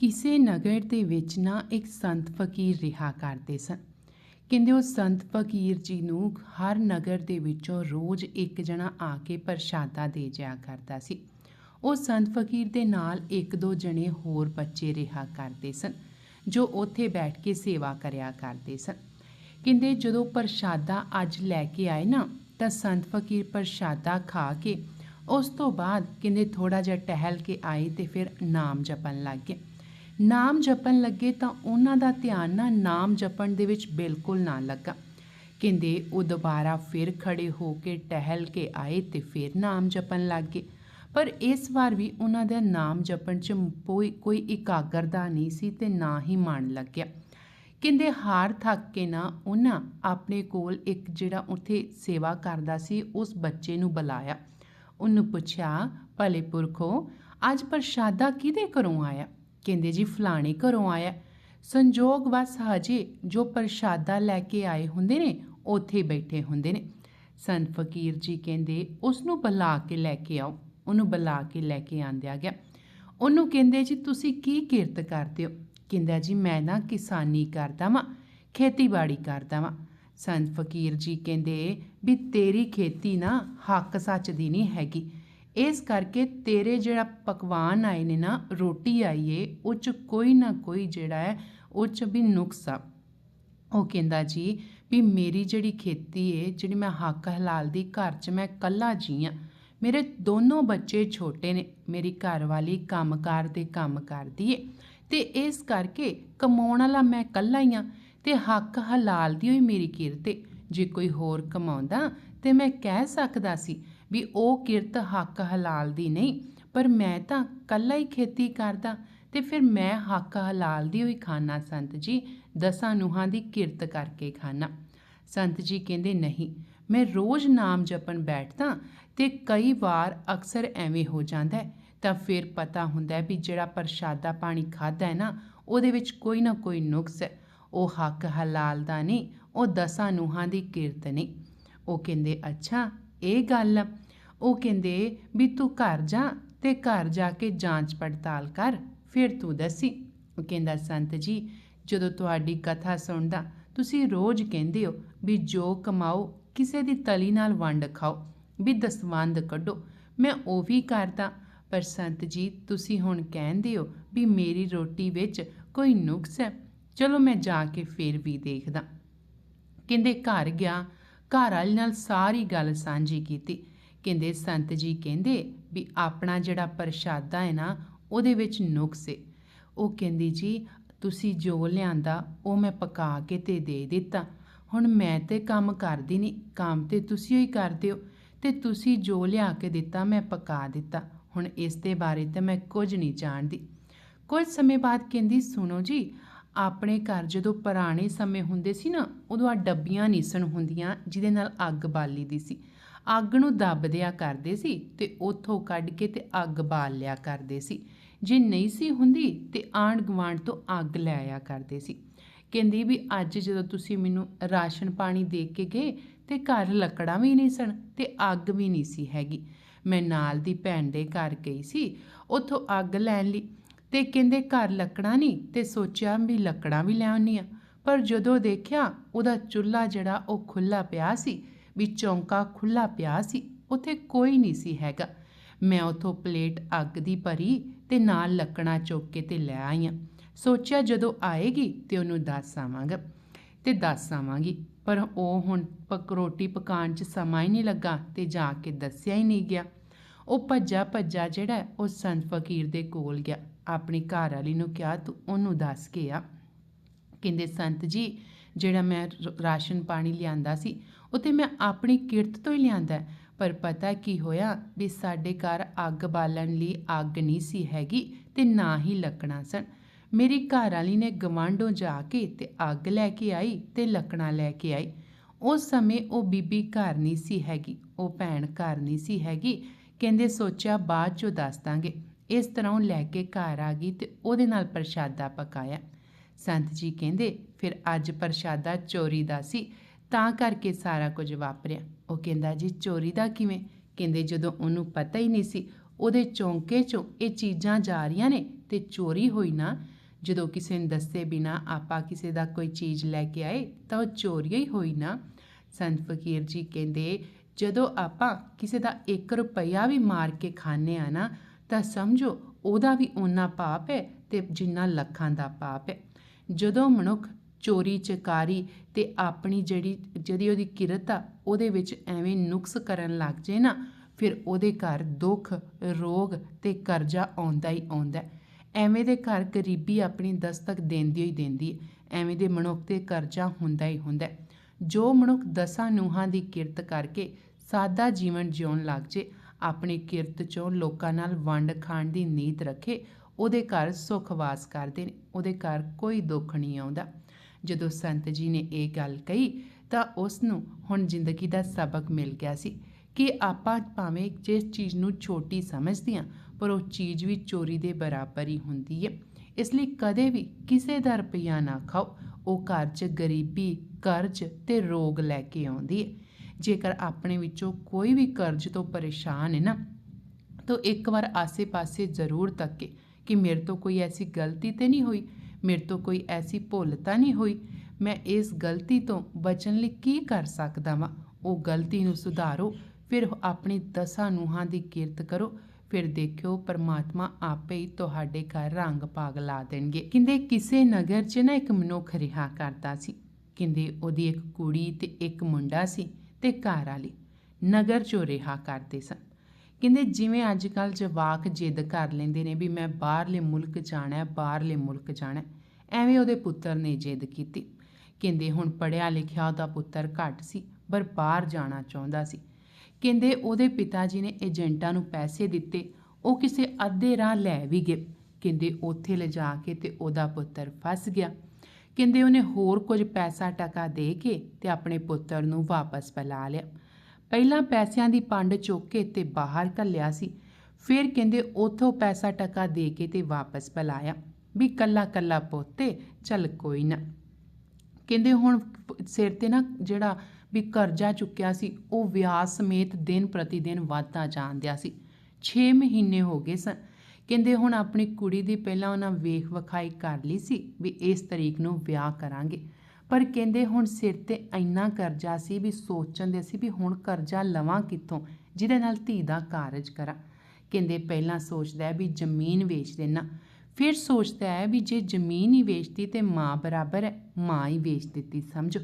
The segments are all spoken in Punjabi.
ਕਿਸੇ ਨਗਰ ਦੇ ਵਿੱਚ ਨਾ ਇੱਕ ਸੰਤ ਫਕੀਰ ਰਿਹਾ ਕਰਦੇ ਸਨ। ਕਹਿੰਦੇ ਉਹ ਸੰਤ ਫਕੀਰ ਜੀ ਨੂੰ ਹਰ ਨਗਰ ਦੇ ਵਿੱਚੋਂ ਰੋਜ਼ ਇੱਕ ਜਣਾ ਆ ਕੇ ਪ੍ਰਸ਼ਾਦਾ ਦੇ ਜਾਇਆ ਕਰਦਾ ਸੀ। ਉਹ ਸੰਤ ਫਕੀਰ ਦੇ ਨਾਲ ਇੱਕ ਦੋ ਜਣੇ ਹੋਰ ਬੱਚੇ ਰਿਹਾ ਕਰਦੇ ਸਨ, ਜੋ ਉੱਥੇ ਬੈਠ ਕੇ ਸੇਵਾ ਕਰਿਆ ਕਰਦੇ ਸਨ। ਕਹਿੰਦੇ ਜਦੋਂ ਪ੍ਰਸ਼ਾਦਾ ਅੱਜ ਲੈ ਕੇ ਆਏ ਨਾ, ਤਾਂ ਸੰਤ ਫਕੀਰ ਪ੍ਰਸ਼ਾਦਾ ਖਾ ਕੇ ਉਸ ਤੋਂ ਬਾਅਦ ਕਹਿੰਦੇ ਥੋੜਾ ਜਿਹਾ ਟਹਿਲ ਕੇ ਆਏ ਤੇ ਫਿਰ ਨਾਮ ਜਪਣ ਲੱਗ ਗਏ। ਨਾਮ ਜਪਣ ਲੱਗੇ ਤਾਂ ਉਹਨਾਂ ਦਾ ਧਿਆਨ ਨਾ ਨਾਮ ਜਪਣ ਦੇ ਵਿੱਚ ਬਿਲਕੁਲ ਨਾ ਲੱਗਾ। ਕਹਿੰਦੇ, ਉਹ ਦੁਬਾਰਾ ਫਿਰ ਖੜੇ ਹੋ ਕੇ ਟਹਿਲ ਕੇ ਆਏ ਤੇ ਫਿਰ ਨਾਮ ਜਪਣ ਲੱਗ। ਗਏ ਪਰ ਇਸ ਵਾਰ ਵੀ ਉਹਨਾਂ ਦਾ ਨਾਮ ਜਪਣ 'ਚ ਕੋਈ ਕੋਈ ਇਕਾਗਰਤਾ ਨਹੀਂ ਸੀ ਤੇ ਨਾ ਹੀ ਮਨ ਲੱਗਿਆ। ਕਹਿੰਦੇ, ਹਾਰ ਥੱਕ ਕੇ ਨਾ ਉਹਨਾਂ ਆਪਣੇ ਕੋਲ ਇੱਕ ਜਿਹੜਾ ਉੱਥੇ ਸੇਵਾ ਕਰਦਾ ਸੀ, ਉਸ ਬੱਚੇ ਨੂੰ ਬੁਲਾਇਆ। ਉਹਨੂੰ ਪੁੱਛਿਆ, ਭਲੇ ਪੁਰਖੋ, ਅੱਜ ਪ੍ਰਸ਼ਾਦਾ ਕਿਹਦੇ ਘਰੋਂ ਆਇਆ? ਕਹਿੰਦੇ ਜੀ, ਫਲਾਣੇ ਘਰੋਂ ਆਇਆ ਸੰਜੋਗ ਵਸ ਹਜੇ ਜੋ ਪ੍ਰਸ਼ਾਦਾ ਲੈ ਕੇ ਆਏ ਹੁੰਦੇ ਨੇ, ਉੱਥੇ ਬੈਠੇ ਹੁੰਦੇ ਨੇ। ਸੰਤ ਫਕੀਰ ਜੀ ਕਹਿੰਦੇ ਉਸ ਨੂੰ ਬੁਲਾ ਕੇ ਲੈ ਕੇ ਆਓ। ਉਹਨੂੰ ਬੁਲਾ ਕੇ ਲੈ ਕੇ ਆਂਦਿਆ ਗਿਆ। ਉਹਨੂੰ ਕਹਿੰਦੇ, ਜੀ, ਤੁਸੀਂ ਕੀ ਕਿਰਤ ਕਰਦੇ ਹੋ? ਕਹਿੰਦਾ, ਜੀ, ਮੈਂ ਨਾ ਕਿਸਾਨੀ ਕਰਦਾ ਵਾਂ, ਖੇਤੀਬਾੜੀ ਕਰਦਾ ਵਾਂ। ਸੰਤ ਫਕੀਰ ਜੀ ਕਹਿੰਦੇ, ਵੀ ਤੇਰੀ ਖੇਤੀ ਨਾ ਹੱਕ ਸੱਚ ਦੀ ਨਹੀਂ ਹੈਗੀ। ਇਸ ਕਰਕੇ ਤੇਰੇ ਜਿਹੜਾ ਪਕਵਾਨ ਆਏ ਨੇ ਨਾ, ਰੋਟੀ ਆਈ ਏ, ਉਹ ਚ ਕੋਈ ਨਾ ਕੋਈ ਜਿਹੜਾ ਹੈ, ਉਹ ਚ ਵੀ ਨੁਕਸ ਆ। ਉਹ ਕਹਿੰਦਾ ਜੀ ਵੀ ਮੇਰੀ ਜਿਹੜੀ ਖੇਤੀ ਏ, ਜਿਹੜੀ ਮੈਂ ਹੱਕ ਹਲਾਲ ਦੀ ਘਰ 'ਚ ਮੈਂ ਕੱਲਾ ਜੀ ਆ। ਮੇਰੇ ਦੋਨੋਂ ਬੱਚੇ ਛੋਟੇ ਨੇ, ਮੇਰੀ ਘਰ ਵਾਲੀ ਕੰਮਕਾਰ ਤੇ ਕੰਮ ਕਰਦੀ ਏ। ਤੇ ਇਸ ਕਰਕੇ ਕਮਾਉਣ ਵਾਲਾ ਮੈਂ ਕੱਲਾ ਹੀ ਆ ਤੇ ਹੱਕ ਹਲਾਲ ਦੀ ਹੋਈ ਮੇਰੀ ਕਿਰਤ ਏ। ਜੇ ਕੋਈ ਹੋਰ ਕਮਾਉਂਦਾ, ਤੇ ਮੈਂ ਕਹਿ ਸਕਦਾ ਸੀ ਵੀ ਉਹ ਕਿਰਤ ਹੱਕ ਹਲਾਲ ਦੀ ਨਹੀਂ, ਪਰ ਮੈਂ ਤਾਂ ਕੱਲਾ ਹੀ ਖੇਤੀ ਕਰਦਾ ਤੇ ਫਿਰ ਮੈਂ ਹੱਕ ਹਲਾਲ ਦੀ ਹੋਈ ਖਾਣਾ ਸੰਤ ਜੀ, ਦਸਾਂ ਨੂਹਾਂ ਦੀ ਕਿਰਤ ਕਰਕੇ ਖਾਣਾ ਸੰਤ ਜੀ ਕਹਿੰਦੇ, ਨਹੀਂ, ਮੈਂ ਰੋਜ਼ ਨਾਮ ਜਪਣ ਬੈਠਦਾ ਤੇ ਕਈ ਵਾਰ ਅਕਸਰ ਐਵੇਂ ਹੋ ਜਾਂਦਾ ਤਾਂ ਫਿਰ ਪਤਾ ਹੁੰਦਾ ਵੀ ਜਿਹੜਾ ਪ੍ਰਸ਼ਾਦਾ ਪਾਣੀ ਖਾਦਾ ਹੈ ਨਾ, ਉਹਦੇ ਵਿੱਚ ਕੋਈ ਨਾ ਕੋਈ ਨੁਕਸ ਹੈ। ਉਹ ਹੱਕ ਹਲਾਲ ਦਾ ਨਹੀਂ, ਉਹ ਦਸਾਂ ਨੂਹਾਂ ਦੀ ਕਿਰਤ ਨਹੀਂ। ਉਹ ਕਹਿੰਦੇ, ਅੱਛਾ, ਇਹ ਗੱਲ ਆ। ਉਹ ਕਹਿੰਦੇ ਵੀ ਤੂੰ ਘਰ ਜਾ ਤੇ ਘਰ ਜਾ ਕੇ ਜਾਂਚ ਪੜਤਾਲ ਕਰ, ਫਿਰ ਤੂੰ ਦੱਸੀ। ਉਹ ਕਹਿੰਦਾ, ਸੰਤ ਜੀ, ਜਦੋਂ ਤੁਹਾਡੀ ਕਥਾ ਸੁਣਦਾ, ਤੁਸੀਂ ਰੋਜ਼ ਕਹਿੰਦੇ ਹੋ ਵੀ ਜੋ ਕਮਾਓ, ਕਿਸੇ ਦੀ ਤਲੀ ਨਾਲ ਵੰਡ ਖਾਓ, ਵੀ ਦਸਵੰਦ ਕੱਢੋ। ਮੈਂ ਉਹ ਵੀ ਕਰਦਾ। ਪਰ ਸੰਤ ਜੀ, ਤੁਸੀਂ ਹੁਣ ਕਹਿੰਦੇ ਹੋ ਵੀ ਮੇਰੀ ਰੋਟੀ ਵਿੱਚ ਕੋਈ ਨੁਕਸ ਹੈ। ਚਲੋ ਮੈਂ ਜਾ ਕੇ ਫਿਰ ਵੀ ਦੇਖਦਾ। ਕਹਿੰਦੇ, ਘਰ ਗਿਆ। ਘਰ ਵਾਲੇ ਨਾਲ ਸਾਰੀ ਗੱਲ ਸਾਂਝੀ ਕੀਤੀ। ਕਹਿੰਦੇ, ਸੰਤ ਜੀ ਕਹਿੰਦੇ ਵੀ ਆਪਣਾ ਜਿਹੜਾ ਪ੍ਰਸ਼ਾਦਾ ਹੈ ਨਾ, ਉਹਦੇ ਵਿੱਚ ਨੁਕਸ ਹੈ ਉਹ ਕਹਿੰਦੀ ਜੀ, ਤੁਸੀਂ ਜੋ ਲਿਆਂਦਾ, ਉਹ ਮੈਂ ਪਕਾ ਕੇ ਤੇ ਦੇ ਦਿੱਤਾ। ਹੁਣ ਮੈਂ ਤੇ ਕੰਮ ਕਰਦੀ ਨਹੀਂ ਕੰਮ ਤੇ ਤੁਸੀਂ ਹੀ ਕਰਦੇ ਹੋ। ਤੇ ਤੁਸੀਂ ਜੋ ਲਿਆ ਕੇ ਦਿੱਤਾ, ਮੈਂ ਪਕਾ ਦਿੱਤਾ। ਹੁਣ ਇਸ ਦੇ ਬਾਰੇ ਤਾਂ ਮੈਂ ਕੁਝ ਨਹੀਂ ਜਾਣਦੀ। ਕੁਝ ਸਮੇਂ ਬਾਅਦ ਕਹਿੰਦੀ, ਸੁਣੋ ਜੀ, ਆਪਣੇ ਘਰ ਜਦੋਂ ਪੁਰਾਣੇ ਸਮੇਂ ਹੁੰਦੇ ਸੀ ਨਾ, ਉਦੋਂ ਆ ਡੱਬੀਆਂ ਨੀਸਣ ਹੁੰਦੀਆਂ, ਜਿਹਦੇ ਨਾਲ ਅੱਗ ਬਾਲੀ ਦੀ ਸੀ। ਅੱਗ ਨੂੰ ਦੱਬ ਦਿਆ ਕਰਦੇ ਸੀ ਤੇ ਉਥੋਂ ਕੱਢ ਕੇ ਤੇ ਅੱਗ ਬਾਲ ਲਿਆ ਕਰਦੇ ਸੀ। ਜੇ ਨਹੀਂ ਸੀ ਹੁੰਦੀ ਤੇ ਆਂਢ ਗੁਆਂਢ ਤੋਂ ਅੱਗ ਲੈ ਆਇਆ ਕਰਦੇ ਸੀ। ਕਹਿੰਦੀ ਵੀ ਅੱਜ ਜਦੋਂ ਤੁਸੀਂ ਮੈਨੂੰ ਰਾਸ਼ਨ ਪਾਣੀ ਦੇ ਕੇ ਗਏ ਤੇ ਘਰ ਲੱਕੜਾਂ ਵੀ ਨਹੀਂ ਸਨ ਤੇ ਅੱਗ ਵੀ ਨਹੀਂ ਸੀ ਹੈਗੀ। ਮੈਂ ਨਾਲ ਦੀ ਭੈਣ ਦੇ ਘਰ ਗਈ ਸੀ, ਉੱਥੋਂ ਅੱਗ ਲੈਣ ਲਈ ਤੇ ਕਹਿੰਦੇ ਘਰ ਲੱਕੜਾਂ ਨਹੀਂ ਤੇ ਸੋਚਿਆ ਵੀ ਲੱਕੜਾਂ ਵੀ ਲੈ ਆਉਣੀ ਆ ਪਰ ਜਦੋਂ ਦੇਖਿਆ ਉਹਦਾ ਚੁੱਲ੍ਹਾ ਜਿਹੜਾ ਉਹ ਖੁੱਲਾ ਪਿਆ ਸੀ ਵੀ ਚੌਂਕਾ ਖੁੱਲਾ ਪਿਆ ਸੀ, ਉੱਥੇ ਕੋਈ ਨਹੀਂ ਸੀ ਹੈਗਾ। ਮੈਂ ਉਥੋਂ ਪਲੇਟ ਅੱਗ ਦੀ ਭਰੀ ਤੇ ਨਾਲ ਲੱਕੜਾਂ ਚੁੱਕ ਕੇ ਤੇ ਲੈ ਆਈਆਂ ਸੋਚਿਆ ਜਦੋਂ ਆਏਗੀ ਤੇ ਉਹਨੂੰ ਦੱਸ ਆਵਾਂਗਾ। ਤੇ ਦੱਸ ਆਵਾਂਗੀ, ਪਰ ਉਹ ਹੁਣ ਪਕ, ਰੋਟੀ ਪਕਾਉਣ 'ਚ ਸਮਾਂ ਹੀ ਨਹੀਂ ਲੱਗਾ ਤੇ ਜਾ ਕੇ ਦੱਸਿਆ ਹੀ ਨਹੀਂ ਗਿਆ। ਉਹ ਭੱਜਾ ਭੱਜਾ ਜਿਹੜਾ ਉਹ ਸੰਤ ਫਕੀਰ ਦੇ ਕੋਲ ਗਿਆ। ਆਪਣੀ ਘਰ ਵਾਲੀ ਨੂੰ ਕਿਹਾ, ਤੂੰ ਉਹਨੂੰ ਦੱਸ ਕੇ ਆ। ਕਹਿੰਦੇ, ਸੰਤ ਜੀ, ਜਿਹੜਾ ਮੈਂ ਰਾਸ਼ਨ ਪਾਣੀ ਲਿਆਂਦਾ ਸੀ ਉਹ ਤੇ ਮੈਂ ਆਪਣੀ ਕਿਰਤ ਤੋਂ ਹੀ ਲਿਆਂਦਾ ਪਰ ਪਤਾ ਕੀ ਹੋਇਆ ਵੀ ਸਾਡੇ ਘਰ ਅੱਗ ਬਾਲਣ ਲਈ ਅੱਗ ਨਹੀਂ ਸੀ ਹੈਗੀ ਤੇ ਨਾ ਹੀ ਲੱਕੜਾਂ ਸਨ। ਮੇਰੀ ਘਰ ਵਾਲੀ ਨੇ ਗਵਾਂਢੋਂ ਜਾ ਕੇ ਤੇ ਅੱਗ ਲੈ ਕੇ ਆਈ ਤੇ ਲੱਕੜਾਂ ਲੈ ਕੇ ਆਈ। ਉਸ ਸਮੇਂ ਉਹ ਬੀਬੀ ਘਰ ਨਹੀਂ ਸੀ ਹੈਗੀ, ਉਹ ਭੈਣ ਘਰ ਨਹੀਂ ਸੀ ਹੈਗੀ। ਕਹਿੰਦੇ ਸੋਚਿਆ ਬਾਅਦ ਚੋਂ ਦੱਸ ਦਾਂਗੇ। ਇਸ ਤਰ੍ਹਾਂ ਉਹ ਲੈ ਕੇ ਘਰ ਆ ਗਈ ਤੇ ਉਹਦੇ ਨਾਲ ਪ੍ਰਸ਼ਾਦਾ ਪਕਾਇਆ। ਸੰਤ ਜੀ ਕਹਿੰਦੇ, ਫਿਰ ਅੱਜ ਪ੍ਰਸ਼ਾਦਾ ਚੋਰੀ ਦਾ ਸੀ। ਤਾਂ ਕਰਕੇ ਸਾਰਾ ਕੁਝ ਵਾਪਰਿਆ। ਉਹ ਕਹਿੰਦਾ, ਜੀ, ਚੋਰੀ ਦਾ ਕਿਵੇਂ? ਕਹਿੰਦੇ, ਜਦੋਂ ਉਹਨੂੰ ਪਤਾ ਹੀ ਨਹੀਂ ਸੀ, ਉਹਦੇ ਚੌਂਕੇ 'ਚੋਂ ਇਹ ਚੀਜ਼ਾਂ ਜਾ ਰਹੀਆਂ ਨੇ ਤੇ ਚੋਰੀ ਹੋਈ ਨਾ। ਜਦੋਂ ਕਿਸੇ ਨੇ ਦੱਸੇ ਬਿਨਾ ਆਪਾਂ ਕਿਸੇ ਦਾ ਕੋਈ ਚੀਜ਼ ਲੈ ਕੇ ਆਏ, ਤਾਂ ਉਹ ਚੋਰੀ ਹੀ ਹੋਈ ਨਾ। ਸੰਤ ਫਕੀਰ ਜੀ ਕਹਿੰਦੇ, ਜਦੋਂ ਆਪਾਂ ਕਿਸੇ ਦਾ 1 ਰੁਪਈਆ ਵੀ ਮਾਰ ਕੇ ਖਾਂਦੇ ਆ ਨਾ, ਤਾਂ ਸਮਝੋ, ਉਹਦਾ ਵੀ ਓਨਾ ਪਾਪ ਹੈ ਤੇ ਜਿੰਨਾ ਲੱਖਾਂ ਦਾ ਪਾਪ ਹੈ। ਜਦੋਂ ਮਨੁੱਖ ਚੋਰੀ, ਚਕਾਰੀ ਤੇ ਆਪਣੀ ਜਿਹੜੀ ਜਿਹੜੀ ਉਹਦੀ ਕਿਰਤ ਆ, ਉਹਦੇ ਵਿੱਚ ਐਵੇਂ ਨੁਕਸ ਕਰਨ ਲੱਗ ਜੇ ਨਾ, ਫਿਰ ਉਹਦੇ ਘਰ ਦੁੱਖ, ਰੋਗ ਤੇ ਕਰਜ਼ਾ ਆਉਂਦਾ ਹੀ ਆਉਂਦਾ। ਐਵੇਂ ਦੇ ਘਰ ਗਰੀਬੀ ਆਪਣੀ ਦਸਤਕ ਦਿੰਦੀ ਹੀ ਦਿੰਦੀ ਹੈ। ਐਵੇਂ ਦੇ ਮਨੁੱਖ ਤੇ ਕਰਜ਼ਾ ਹੁੰਦਾ ਹੀ ਹੁੰਦਾ ਜੋ ਮਨੁੱਖ ਦਸਾਂ ਨੂਹਾਂ ਦੀ ਕਿਰਤ ਕਰਕੇ ਸਾਦਾ ਜੀਵਨ ਜਿਉਣ ਲੱਗ ਜੇ, ਆਪਣੀ ਕਿਰਤ ਚੋਂ ਲੋਕਾਂ ਨਾਲ ਵੰਡ ਖਾਣ ਦੀ ਨੀਤ ਰੱਖੇ, ਉਹਦੇ ਘਰ ਸੁੱਖ ਵਾਸ ਕਰਦੇ ਨੇ, ਉਹਦੇ ਘਰ ਕੋਈ ਦੁੱਖ ਨਹੀਂ ਆਉਂਦਾ। ਜਦੋਂ ਸੰਤ ਜੀ ਨੇ ਇਹ ਗੱਲ ਕਹੀ ਤਾਂ ਉਸ ਨੂੰ ਹੁਣ ਜ਼ਿੰਦਗੀ ਦਾ ਸਬਕ ਮਿਲ ਗਿਆ ਸੀ ਕਿ ਆਪਾਂ ਭਾਵੇਂ ਜਿਸ ਚੀਜ਼ ਨੂੰ ਛੋਟੀ ਸਮਝਦੇ ਹਾਂ, ਪਰ ਉਹ ਚੀਜ਼ ਵੀ ਚੋਰੀ ਦੇ ਬਰਾਬਰ ਹੀ ਹੁੰਦੀ ਹੈ। ਇਸ ਲਈ ਕਦੇ ਵੀ ਕਿਸੇ ਦਾ ਰੁਪਈਆ ਨਾ ਖਾਓ। ਉਹ ਘਰ 'ਚ ਗਰੀਬੀ, ਕਰਜ਼ ਤੇ ਰੋਗ ਲੈ ਕੇ ਆਉਂਦੀ ਹੈ। ਜੇਕਰ ਆਪਣੇ ਵਿੱਚੋਂ ਕੋਈ ਵੀ ਕਰਜ਼ ਤੋਂ ਪਰੇਸ਼ਾਨ ਹੈ ਨਾ, ਤਾਂ ਇੱਕ ਵਾਰ ਆਸੇ-ਪਾਸੇ ਜ਼ਰੂਰ ਤੱਕੇ ਕਿ ਮੇਰੇ ਤੋਂ ਕੋਈ ਐਸੀ ਗਲਤੀ ਤੇ ਨਹੀਂ ਹੋਈ। ਮੇਰੇ ਤੋਂ ਕੋਈ ਐਸੀ ਭੁੱਲ ਤਾਂ ਨਹੀਂ ਹੋਈ। ਮੈਂ ਇਸ ਗਲਤੀ ਤੋਂ ਬਚਣ ਲਈ ਕੀ ਕਰ ਸਕਦਾ ਵਾਂ? ਉਹ ਗਲਤੀ ਨੂੰ ਸੁਧਾਰੋ, ਫਿਰ ਆਪਣੀ ਦਸਾਂ ਨੂੰਹਾਂ ਦੀ ਕਿਰਤ ਕਰੋ। ਫਿਰ ਦੇਖਿਓ, ਪਰਮਾਤਮਾ ਆਪੇ ਹੀ ਤੁਹਾਡੇ ਘਰ ਰੰਗ ਪਾਗ ਲਾ ਦੇਣਗੇ। ਕਹਿੰਦੇ, ਕਿਸੇ ਨਗਰ 'ਚ ਨਾ ਇੱਕ ਮਨੁੱਖ ਰਿਹਾ ਕਰਦਾ ਸੀ। ਕਹਿੰਦੇ, ਉਹਦੀ ਇੱਕ ਕੁੜੀ ਤੇ ਇੱਕ ਮੁੰਡਾ ਸੀ ਤੇ ਘਰ ਵਾਲੀ ਨਗਰ 'ਚੋਂ ਰਿਹਾ ਕਰਦੇ ਸਨ। ਕਹਿੰਦੇ ਜਿਵੇਂ ਅੱਜ ਕੱਲ ਜਵਾਕ ਜਿੱਦ ਕਰ ਲੈਂਦੇ ਨੇ ਵੀ ਮੈਂ ਬਾਹਰਲੇ ਮੁਲਕ ਜਾਣਾ ਬਾਹਰਲੇ ਮੁਲਕ ਜਾਣਾ ਐਵੇਂ ਉਹਦੇ ਪੁੱਤਰ ਨੇ ਜਿੱਦ ਕੀਤੀ। ਕਹਿੰਦੇ ਹੁਣ ਪੜਿਆ ਲਿਖਿਆ ਉਹਦਾ ਪੁੱਤਰ ਘੱਟ ਸੀ, ਪਰ ਬਾਹਰ ਜਾਣਾ ਚਾਹੁੰਦਾ ਸੀ। ਕਹਿੰਦੇ ਉਹਦੇ ਪਿਤਾ ਜੀ ਨੇ ਏਜੰਟਾਂ ਨੂੰ ਪੈਸੇ ਦਿੱਤੇ, ਉਹ ਕਿਸੇ ਅੱਧੇ ਰਾਹ ਲੈ ਵੀ ਗਏ। ਕਹਿੰਦੇ ਉੱਥੇ ਲਿਜਾ ਕੇ ਤੇ ਉਹਦਾ ਪੁੱਤਰ ਫਸ ਗਿਆ। ਕਹਿੰਦੇ ਉਹਨੇ ਹੋਰ ਕੁਝ ਪੈਸਾ ਟਕਾ ਦੇ ਕੇ ਤੇ ਆਪਣੇ ਪੁੱਤਰ ਨੂੰ ਵਾਪਸ ਬੁਲਾ ਲਿਆ। ਪਹਿਲਾਂ ਪੈਸਿਆਂ ਦੀ ਪੰਡ ਚੁੱਕ ਕੇ ਤੇ ਬਾਹਰ ਘੱਲਿਆ ਸੀ। ਫਿਰ ਕਹਿੰਦੇ ਉਥੋਂ ਪੈਸਾ ਟਕਾ ਦੇ ਕੇ ਤੇ ਵਾਪਸ ਬੁਲਾਇਆ ਵੀ ਕੱਲਾ ਕੱਲਾ ਪੋਤੇ, ਚੱਲ ਕੋਈ ਨਾ। ਕਹਿੰਦੇ ਹੁਣ ਸਿਰ ਤੇ ਨਾ ਜਿਹੜਾ ਵੀ ਕਰਜ਼ਾ ਚੁੱਕਿਆ ਸੀ, ਉਹ ਵਿਆਜ ਸਮੇਤ ਦਿਨ ਪ੍ਰਤੀ ਦਿਨ ਵਧਦਾ ਜਾਂਦਿਆ ਸੀ। 6 ਮਹੀਨੇ ਹੋ ਗਏ ਸਨ। ਕਹਿੰਦੇ ਹੁਣ ਆਪਣੀ ਕੁੜੀ ਦੀ ਪਹਿਲਾਂ ਉਹਨਾਂ ਵੇਖ ਵਿਖਾਈ ਕਰ ਲਈ ਸੀ ਵੀ ਇਸ ਤਰੀਕ ਨੂੰ ਵਿਆਹ ਕਰਾਂਗੇ। ਪਰ ਕਹਿੰਦੇ ਹੁਣ ਸਿਰ ਤੇ ਇੰਨਾ ਕਰਜ਼ਾ ਸੀ ਵੀ ਸੋਚਣ ਦੇ ਸੀ ਵੀ ਹੁਣ ਕਰਜ਼ਾ ਲਵਾਂ ਕਿੱਥੋਂ? ਜਿਹਦੇ ਨਾਲ ਧੀ ਦਾ ਕਾਰਜ ਕਰਾਂ। ਕਹਿੰਦੇ ਪਹਿਲਾਂ ਸੋਚਦਾ ਹੈ ਵੀ ਜ਼ਮੀਨ ਵੇਚ ਦੇਣਾ ਫਿਰ ਸੋਚਦਾ ਹੈ ਵੀ ਜੇ ਜ਼ਮੀਨ ਹੀ ਵੇਚਤੀ ਤੇ ਮਾਂ ਬਰਾਬਰ ਹੈ, ਮਾਂ ਹੀ ਵੇਚ ਦਿੱਤੀ, ਸਮਝੋ।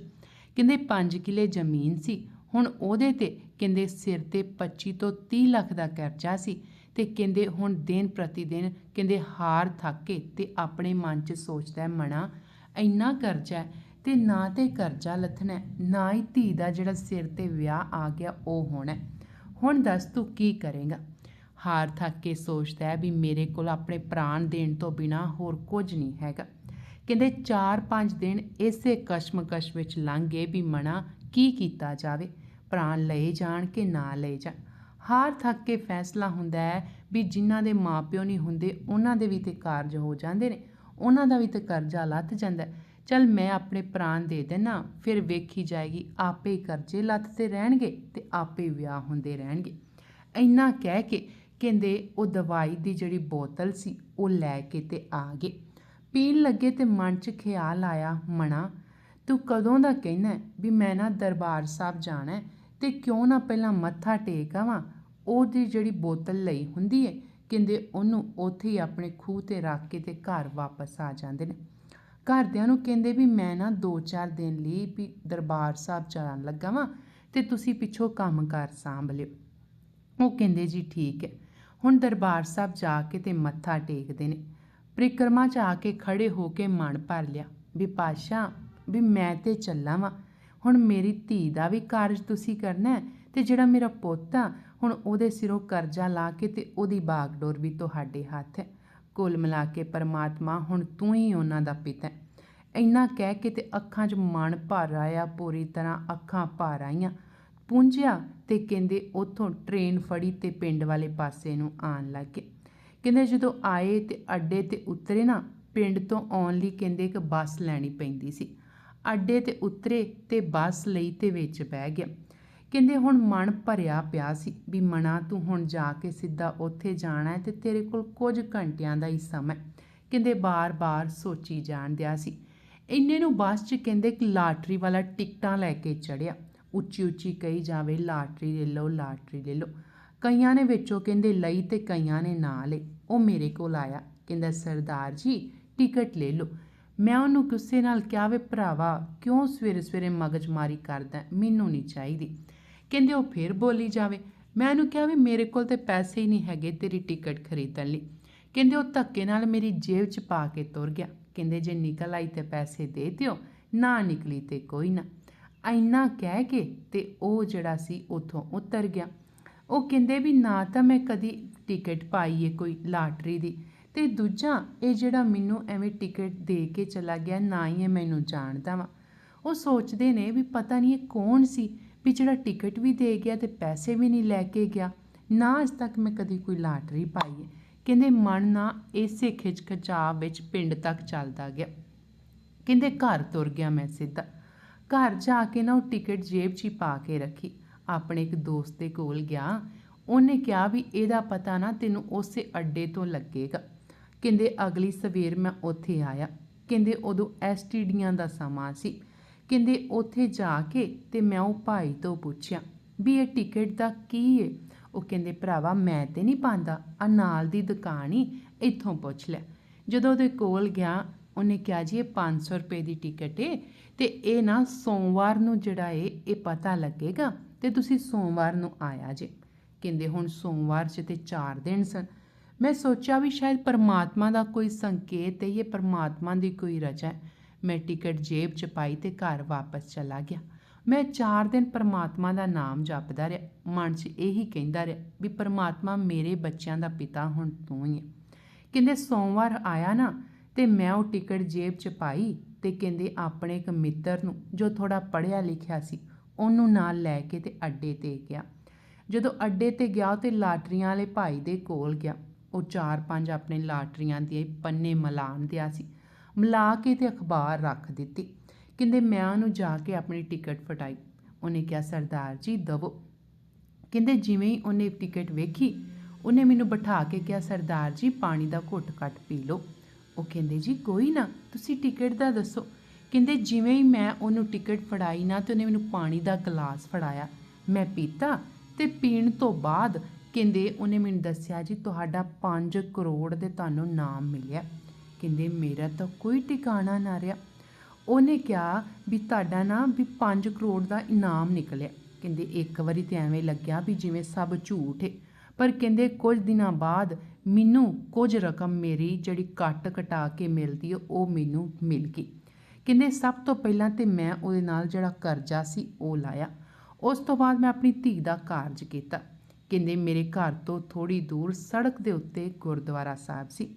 ਕਹਿੰਦੇ 5 ਕਿੱਲੇ ਜ਼ਮੀਨ ਸੀ, ਹੁਣ ਉਹਦੇ ਤੇ ਕਹਿੰਦੇ ਸਿਰ ਤੇ 25 ਤੋਂ 30 ਲੱਖ ਦਾ ਕਰਜ਼ਾ ਸੀ ਤੇ ਕਹਿੰਦੇ ਹੁਣ ਦਿਨ ਪ੍ਰਤੀ ਦਿਨ ਕਹਿੰਦੇ ਹਾਰ ਥੱਕ ਕੇ ਤੇ ਆਪਣੇ ਮਨ 'ਚ ਸੋਚਦਾ ਹੈ, ਮਣਾ, ਇੰਨਾ ਕਰਜ਼ਾ ਹੈ ਤੇ ਨਾ ਤੇ ਕਰਜ਼ਾ ਲੱਥਣਾ, ਨਾ ਹੀ ਧੀ ਦਾ ਜਿਹੜਾ ਸਿਰ ਤੇ ਵਿਆਹ ਆ ਗਿਆ, ਉਹ ਹੋਣਾ। ਹੁਣ ਦੱਸ ਤੂੰ ਕੀ ਕਰੇਗਾ? ਹਾਰ ਥੱਕ ਕੇ ਸੋਚਦਾ ਹੈ ਵੀ ਮੇਰੇ ਕੋਲ ਆਪਣੇ ਪ੍ਰਾਣ ਦੇਣ ਤੋਂ ਬਿਨਾ ਹੋਰ ਕੁਝ ਨਹੀਂ ਹੈਗਾ। ਕਹਿੰਦੇ 4-5 ਦਿਨ ਇਸੇ ਕਸ਼ਮਕਸ਼ ਵਿੱਚ ਲੰਘ ਗਏ ਵੀ ਮਨਾ ਕੀ ਕੀਤਾ ਜਾਵੇ? ਪ੍ਰਾਣ ਲਏ ਜਾਣ ਕਿ ਨਾ ਲਏ ਜਾਣ? ਹਾਰ ਥੱਕ ਕੇ ਫੈਸਲਾ ਹੁੰਦਾ ਹੈ ਵੀ ਜਿਨ੍ਹਾਂ ਦੇ ਮਾਪਿਓ ਨਹੀਂ ਹੁੰਦੇ, ਉਹਨਾਂ ਦੇ ਵੀ ਤੇ ਕਾਰਜ ਹੋ ਜਾਂਦੇ ਨੇ। ਉਹਨਾਂ ਦਾ ਵੀ ਤੇ ਕਰਜ਼ਾ ਲੱਥ ਜਾਂਦਾ ਚੱਲ ਮੈਂ ਆਪਣੇ ਪ੍ਰਾਣ ਦੇ ਦੇਣਾ ਫਿਰ ਵੇਖੀ ਜਾਏਗੀ, ਆਪੇ ਕਰਜ਼ੇ ਲੱਥਦੇ ਰਹਿਣਗੇ ਤੇ ਆਪੇ ਵਿਆਹ ਹੁੰਦੇ ਰਹਿਣਗੇ। ਇੰਨਾ ਕਹਿ ਕੇ ਕਹਿੰਦੇ ਉਹ ਦਵਾਈ ਦੀ ਜਿਹੜੀ ਬੋਤਲ ਸੀ, ਉਹ ਲੈ ਕੇ ਤੇ ਆ ਗਏ। ਪੀਣ ਲੱਗੇ ਤੇ ਮਨ 'ਚ ਖਿਆਲ ਆਇਆ ਮਣਾ ਤੂੰ ਕਦੋਂ ਦਾ ਕਹਿਣਾ ਵੀ ਮੈਂ ਨਾ ਦਰਬਾਰ ਸਾਹਿਬ ਜਾਣਾ ਹੈ ਤੇ ਕਿਉਂ ਨਾ ਪਹਿਲਾਂ ਮੱਥਾ ਟੇਕ ਆਵਾਂ? ਉਹਦੀ ਜਿਹੜੀ ਬੋਤਲ ਲਈ ਹੁੰਦੀ ਹੈ, ਕਹਿੰਦੇ ਉਹਨੂੰ ਉੱਥੇ ਹੀ ਆਪਣੇ ਖੂਹ ਤੇ ਰੱਖ ਕੇ ਤੇ ਘਰ ਵਾਪਸ ਆ ਜਾਂਦੇ ਨੇ। ਘਰਦਿਆਂ ਨੂੰ ਕਹਿੰਦੇ ਵੀ ਮੈਂ ਨਾ 2-4 ਦਿਨ ਲਈ ਵੀ ਦਰਬਾਰ ਸਾਹਿਬ ਜਾਣ ਲੱਗਾ ਵਾਂ ਅਤੇ ਤੁਸੀਂ ਪਿੱਛੋਂ ਕੰਮ ਕਾਰ ਸਾਂਭ ਲਿਓ। ਉਹ ਕਹਿੰਦੇ ਜੀ ਠੀਕ ਹੈ। ਹੁਣ ਦਰਬਾਰ ਸਾਹਿਬ ਜਾ ਕੇ ਤੇ ਮੱਥਾ ਟੇਕਦੇ ਨੇ। ਪ੍ਰਿਕਰਮਾ 'ਚ ਆ ਕੇ ਖੜੇ ਹੋ ਕੇ ਮਨ ਭਰ ਲਿਆ ਵੀ ਪਾਸ਼ਾ ਵੀ ਮੈਂ ਤੇ ਚੱਲਾਂ ਵਾਂ। ਹੁਣ ਮੇਰੀ ਧੀ ਦਾ ਵੀ ਕਾਰਜ ਤੁਸੀਂ ਕਰਨਾ ਹੈ ਤੇ ਜਿਹੜਾ ਮੇਰਾ ਪੁੱਤ ਆ, ਹੁਣ ਉਹਦੇ ਸਿਰੋਂ ਕਰਜ਼ਾ ਲਾ ਕੇ ਤੇ ਉਹਦੀ ਬਾਗਡੋਰ ਵੀ ਤੁਹਾਡੇ ਹੱਥ ਹੈ। ਕੁੱਲ ਮਿਲਾ ਕੇ ਪਰਮਾਤਮਾ ਹੁਣ ਤੂੰ ਹੀ ਉਹਨਾਂ ਦਾ ਪਿਤਾ ਹੈ। ਇੰਨਾ ਕਹਿ ਕੇ ਤੇ ਅੱਖਾਂ 'ਚ ਮਨ ਭਰ ਆਇਆ, ਪੂਰੀ ਤਰ੍ਹਾਂ ਅੱਖਾਂ ਭਰ ਆਈਆਂ। ਪੁੰਝਿਆ ਤੇ ਕਹਿੰਦੇ ਉੱਥੋਂ ਟ੍ਰੇਨ ਫੜੀ ਤੇ ਪਿੰਡ ਵਾਲੇ ਪਾਸੇ ਨੂੰ ਆਣ ਲੱਗੇ ਕਹਿੰਦੇ ਜਦੋਂ ਆਏ ਤੇ ਅੱਡੇ ਤੇ ਉਤਰੇ ਨਾ, ਪਿੰਡ ਤੋਂ ਆਉਣ ਲਈ ਕਹਿੰਦੇ ਇੱਕ ਬੱਸ ਲੈਣੀ ਪੈਂਦੀ ਸੀ। ਅੱਡੇ ਤੇ ਉਤਰੇ ਤੇ ਬੱਸ ਲਈ ਤੇ ਵਿੱਚ ਬਹਿ ਗਿਆ। ਕਹਿੰਦੇ ਹੁਣ ਮਨ ਭਰਿਆ ਪਿਆ ਸੀ ਵੀ ਮਨਾ ਤੂੰ ਹੁਣ ਜਾ ਕੇ ਸਿੱਧਾ ਉੱਥੇ ਜਾਣਾ ਹੈ ਤੇ ਤੇਰੇ ਕੋਲ ਕੁਝ ਘੰਟਿਆਂ ਦਾ ਹੀ ਸਮਾਂ ਕਹਿੰਦੇ ਬਾਰ-ਬਾਰ ਸੋਚੀ ਜਾਣ ਦਿਆ ਸੀ। ਇੰਨੇ ਨੂੰ ਬੱਸ 'ਚ ਕਹਿੰਦੇ ਇੱਕ ਲਾਟਰੀ ਵਾਲਾ ਟਿਕਟਾਂ ਲੈ ਕੇ ਚੜਿਆ ਉੱਚੀ ਉੱਚੀ ਕਹੀ ਜਾਵੇ, ਲਾਟਰੀ ਲੈ ਲਓ, ਲਾਟਰੀ ਲੈ ਲਓ। ਕਈਆਂ ਨੇ ਵਿੱਚੋਂ ਕਹਿੰਦੇ ਲਈ ਤੇ ਕਈਆਂ ਨੇ ਨਾ ਲਈ ਉਹ ਮੇਰੇ ਕੋਲ ਆਇਆ। ਕਹਿੰਦਾ, ਸਰਦਾਰ ਜੀ, ਟਿਕਟ ਲੈ ਲਓ। ਮੈਂ ਉਹਨੂੰ ਗੁੱਸੇ ਨਾਲ ਕਿਹਾ, ਵੇ ਭਰਾਵਾ, ਕਿਉਂ ਸਵੇਰੇ ਸਵੇਰੇ ਮਗਜਮਾਰੀ ਕਰਦਾ ਮੈਨੂੰ ਨਹੀਂ ਚਾਹੀਦੀ। ਕਹਿੰਦੇ ਉਹ ਫਿਰ ਬੋਲੀ ਜਾਵੇ। ਮੈਂ ਉਹਨੂੰ ਕਿਹਾ ਵੀ ਮੇਰੇ ਕੋਲ ਤੇ ਪੈਸੇ ਹੀ ਨਹੀਂ ਹੈਗੇ ਤੇਰੀ ਟਿਕਟ ਖਰੀਦਣ ਲਈ। ਕਹਿੰਦੇ ਉਹ ਧੱਕੇ ਨਾਲ ਮੇਰੀ ਜੇਬ 'ਚ ਪਾ ਕੇ ਤੁਰ ਗਿਆ। ਕਹਿੰਦੇ ਜੇ ਨਿਕਲ ਆਈ ਤੇ ਪੈਸੇ ਦੇ ਦਿਓ, ਨਾ ਨਿਕਲੀ ਤੇ ਕੋਈ ਨਾ। ਇੰਨਾ ਕਹਿ ਕੇ ਤੇ ਉਹ ਜਿਹੜਾ ਸੀ ਉਥੋਂ ਉਤਰ ਗਿਆ। ਉਹ ਕਹਿੰਦੇ ਵੀ ਨਾ ਤਾਂ ਮੈਂ ਕਦੀ ਟਿਕਟ ਪਾਈ ਏ ਕੋਈ ਲਾਟਰੀ ਦੀ ਤੇ ਦੂਜਾ ਇਹ ਜਿਹੜਾ ਮੈਨੂੰ ਐਵੇਂ ਟਿਕਟ ਦੇ ਕੇ ਚਲਾ ਗਿਆ, ਨਾ ਹੀ ਇਹ ਮੈਨੂੰ ਜਾਣਦਾ ਵਾ। ਉਹ ਸੋਚਦੇ ਨੇ ਵੀ ਪਤਾ ਨਹੀਂ ਇਹ ਕੌਣ ਸੀ। ਵੀ ਜਿਹੜਾ ਟਿਕਟ ਵੀ ਦੇ ਗਿਆ ਤੇ ਪੈਸੇ ਵੀ ਨਹੀਂ ਲੈ ਕੇ ਗਿਆ, ਨਾ ਅਜ ਤੱਕ ਮੈਂ ਕਦੀ ਕੋਈ ਲਾਟਰੀ ਪਾਈ ਹੈ। ਕਹਿੰਦੇ ਮਨ ਨਾ ਇਸੇ ਖਿਚਖਚਾਅ ਵਿੱਚ ਪਿੰਡ ਤੱਕ ਚੱਲਦਾ ਗਿਆ। ਕਹਿੰਦੇ ਘਰ ਤੁਰ ਗਿਆ ਮੈਂ ਸਿੱਧਾ। ਘਰ ਜਾ ਕੇ ਨਾ ਉਹ ਟਿਕਟ ਜੇਬ 'ਚ ਹੀ ਪਾ ਕੇ ਰੱਖੀ। ਆਪਣੇ ਇੱਕ ਦੋਸਤ ਦੇ ਕੋਲ ਗਿਆ। ਉਹਨੇ ਕਿਹਾ ਵੀ ਇਹਦਾ ਪਤਾ ਨਾ ਤੈਨੂੰ ਉਸੇ ਅੱਡੇ ਤੋਂ ਲੱਗੇਗਾ। ਕਹਿੰਦੇ ਅਗਲੀ ਸਵੇਰ ਮੈਂ ਉੱਥੇ ਆਇਆ। ਕਹਿੰਦੇ ਉਦੋਂ ਐਸਟੀਡੀਆਂ ਦਾ ਸਮਾਂ ਸੀ। ਕਹਿੰਦੇ ਉੱਥੇ ਜਾ ਕੇ ਤੇ ਮੈਂ ਉਹ ਭਾਈ ਤੋਂ ਪੁੱਛਿਆ, ਵੀ ਇਹ ਟਿਕਟ ਦਾ ਕੀ ਏ? ਉਹ ਕਹਿੰਦੇ, ਭਰਾਵਾ, ਮੈਂ ਤੇ ਨਹੀਂ ਪਾਉਂਦਾ। ਆ ਨਾਲ ਦੀ ਦੁਕਾਨ ਹੀ ਇੱਥੋਂ ਪੁੱਛ ਲੈ। ਜਦੋਂ ਉਹਦੇ ਕੋਲ ਗਿਆ, ਉਹਨੇ ਕਿਹਾ, ਜੀ, ਇਹ 500 ਰੁਪਏ ਦੀ ਟਿਕਟ ਏ ਤੇ ਇਹ ਨਾ ਸੋਮਵਾਰ ਨੂੰ ਜਿਹੜਾ ਏ, ਇਹ ਪਤਾ ਲੱਗੇਗਾ ਤੇ ਤੁਸੀਂ ਸੋਮਵਾਰ ਨੂੰ ਆਇਆ ਜੇ। ਕਹਿੰਦੇ, ਹੁਣ ਸੋਮਵਾਰ 'ਚ ਤੇ 4 ਦਿਨ ਸਨ। ਮੈਂ ਸੋਚਿਆ ਵੀ ਸ਼ਾਇਦ ਪਰਮਾਤਮਾ ਦਾ ਕੋਈ ਸੰਕੇਤ ਹੈ ਇਹ ਪਰਮਾਤਮਾ ਦੀ ਕੋਈ ਰਚਾ ਹੈ ਮੈਂ ਟਿਕਟ ਜੇਬ 'ਚ ਪਾਈ ਤੇ ਘਰ ਵਾਪਸ ਚਲਾ ਗਿਆ। ਮੈਂ 4 ਦਿਨ ਪਰਮਾਤਮਾ ਦਾ ਨਾਮ ਜਪਦਾ ਰਿਹਾ। ਮਨ 'ਚ ਇਹੀ ਕਹਿੰਦਾ ਰਿਹਾ ਵੀ ਪਰਮਾਤਮਾ ਮੇਰੇ ਬੱਚਿਆਂ ਦਾ ਪਿਤਾ ਹੁਣ ਤੂੰ ਹੀ ਹੈ ਕਹਿੰਦੇ, ਸੋਮਵਾਰ ਆਇਆ ਨਾ ਤੇ ਮੈਂ ਉਹ ਟਿਕਟ ਜੇਬ 'ਚ ਪਾਈ ਤੇ ਕਹਿੰਦੇ ਆਪਣੇ ਇੱਕ ਮਿੱਤਰ ਨੂੰ ਜੋ ਥੋੜਾ ਪੜ੍ਹਿਆ ਲਿਖਿਆ ਸੀ, ਉਹਨੂੰ ਨਾਲ ਲੈ ਕੇ ਤੇ ਅੱਡੇ ਤੇ ਗਿਆ। ਜਦੋਂ ਅੱਡੇ ਤੇ ਗਿਆ ਤੇ ਲਾਟਰੀਆਂ ਵਾਲੇ ਭਾਈ ਦੇ ਕੋਲ ਗਿਆ। ਉਹ ਚਾਰ ਪੰਜ ਆਪਣੇ ਲਾਟਰੀਆਂ ਦੇ ਪੰਨੇ ਮਲਾਣ ਦਿਆ ਸੀ। ਮਿਲਾ ਕੇ ਤੇ ਅਖਬਾਰ ਰੱਖ ਦਿੱਤੀ। ਕਹਿੰਦੇ, ਮੈਂ ਉਹਨੂੰ ਜਾ ਕੇ ਆਪਣੀ ਟਿਕਟ ਫਟਾਈ। ਉਹਨੇ ਕਿਹਾ, ਸਰਦਾਰ ਜੀ, ਦਵੋ। ਕਹਿੰਦੇ, ਜਿਵੇਂ ਹੀ ਉਹਨੇ ਟਿਕਟ ਵੇਖੀ, ਉਹਨੇ ਮੈਨੂੰ ਬਿਠਾ ਕੇ ਕਿਹਾ, ਸਰਦਾਰ ਜੀ, ਪਾਣੀ ਦਾ ਘੁੱਟ ਘੱਟ ਪੀ ਲਓ। ਉਹ ਕਹਿੰਦੇ, ਜੀ, ਕੋਈ ਨਾ, ਤੁਸੀਂ ਟਿਕਟ ਦਾ ਦੱਸੋ। ਕਹਿੰਦੇ, ਜਿਵੇਂ ਹੀ ਮੈਂ ਉਹਨੂੰ ਟਿਕਟ ਫੜਾਈ ਨਾ, ਤੇ ਉਹਨੇ ਮੈਨੂੰ ਪਾਣੀ ਦਾ ਗਲਾਸ ਫੜਾਇਆ, ਮੈਂ ਪੀਤਾ ਤੇ ਪੀਣ ਤੋਂ ਬਾਅਦ ਕਹਿੰਦੇ, ਉਹਨੇ ਮੈਨੂੰ ਦੱਸਿਆ, ਜੀ, ਤੁਹਾਡਾ 5 ਕਰੋੜ ਦੇ ਤੁਹਾਨੂੰ ਨਾਮ ਮਿਲਿਆ। ਕਹਿੰਦੇ, ਮੇਰਾ ਤਾਂ ਕੋਈ ਟਿਕਾਣਾ ਨਾ ਰਿਹਾ। ਉਹਨੇ ਕਿਹਾ ਵੀ ਤੁਹਾਡਾ ਨਾ ਵੀ 5 ਕਰੋੜ ਦਾ ਇਨਾਮ ਨਿਕਲਿਆ। ਕਹਿੰਦੇ, ਇੱਕ ਵਾਰੀ ਤੇ ਐਵੇਂ ਲੱਗਿਆ ਵੀ ਜਿਵੇਂ ਸਭ ਝੂਠ ਹੈ ਪਰ ਕਹਿੰਦੇ, ਕੁਝ ਦਿਨਾਂ ਬਾਅਦ ਮੈਨੂੰ ਕੁਝ ਰਕਮ ਮੇਰੀ ਜਿਹੜੀ ਕੱਟ ਕਟਾ ਕੇ ਮਿਲਦੀ ਹੈ ਉਹ ਮੈਨੂੰ ਮਿਲ ਗਈ। ਕਹਿੰਦੇ, ਸਭ ਤੋਂ ਪਹਿਲਾਂ ਤੇ ਮੈਂ ਉਹਦੇ ਨਾਲ ਜਿਹੜਾ ਕਰਜ਼ਾ ਸੀ, ਉਹ ਲਾਇਆ। ਉਸ ਤੋਂ ਬਾਅਦ ਮੈਂ ਆਪਣੀ ਧੀ ਦਾ ਕਾਰਜ ਕੀਤਾ। ਕਹਿੰਦੇ, ਮੇਰੇ ਘਰ ਤੋਂ ਥੋੜੀ ਦੂਰ ਸੜਕ ਦੇ ਉੱਤੇ ਗੁਰਦੁਆਰਾ ਸਾਹਿਬ ਸੀ।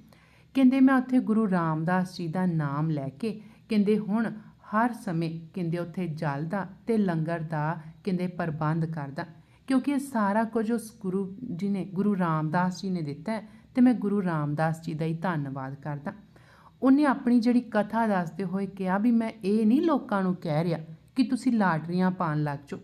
ਕਹਿੰਦੇ ਮੈਂ ਉੱਥੇ ਗੁਰੂ ਰਾਮਦਾਸ ਜੀ ਦਾ ਨਾਮ ਲੈ ਕੇ ਕਹਿੰਦੇ ਹੁਣ ਹਰ ਸਮੇਂ ਕਹਿੰਦੇ ਉੱਥੇ ਜਲ ਦਾ ਤੇ ਲੰਗਰ ਦਾ ਕਹਿੰਦੇ ਪ੍ਰਬੰਧ ਕਰਦਾ। ਕਿਉਂਕਿ ਇਹ ਸਾਰਾ ਕੁਝ ਉਸ ਗੁਰੂ ਜੀ ਨੇ, ਗੁਰੂ ਰਾਮਦਾਸ ਜੀ ਨੇ ਦਿੱਤਾ ਹੈ ਤੇ ਮੈਂ ਗੁਰੂ ਰਾਮਦਾਸ ਜੀ ਦਾ ਹੀ ਧੰਨਵਾਦ ਕਰਦਾ। ਉਹਨੇ ਆਪਣੀ ਜਿਹੜੀ ਕਥਾ ਦੱਸਦੇ ਹੋਏ ਕਿਹਾ ਵੀ ਮੈਂ ਇਹ ਨਹੀਂ ਲੋਕਾਂ ਨੂੰ ਕਹਿ ਰਿਹਾ ਕਿ ਤੁਸੀਂ ਲਾਟਰੀਆਂ ਪਾਣ ਲੱਗ ਜਾਓ।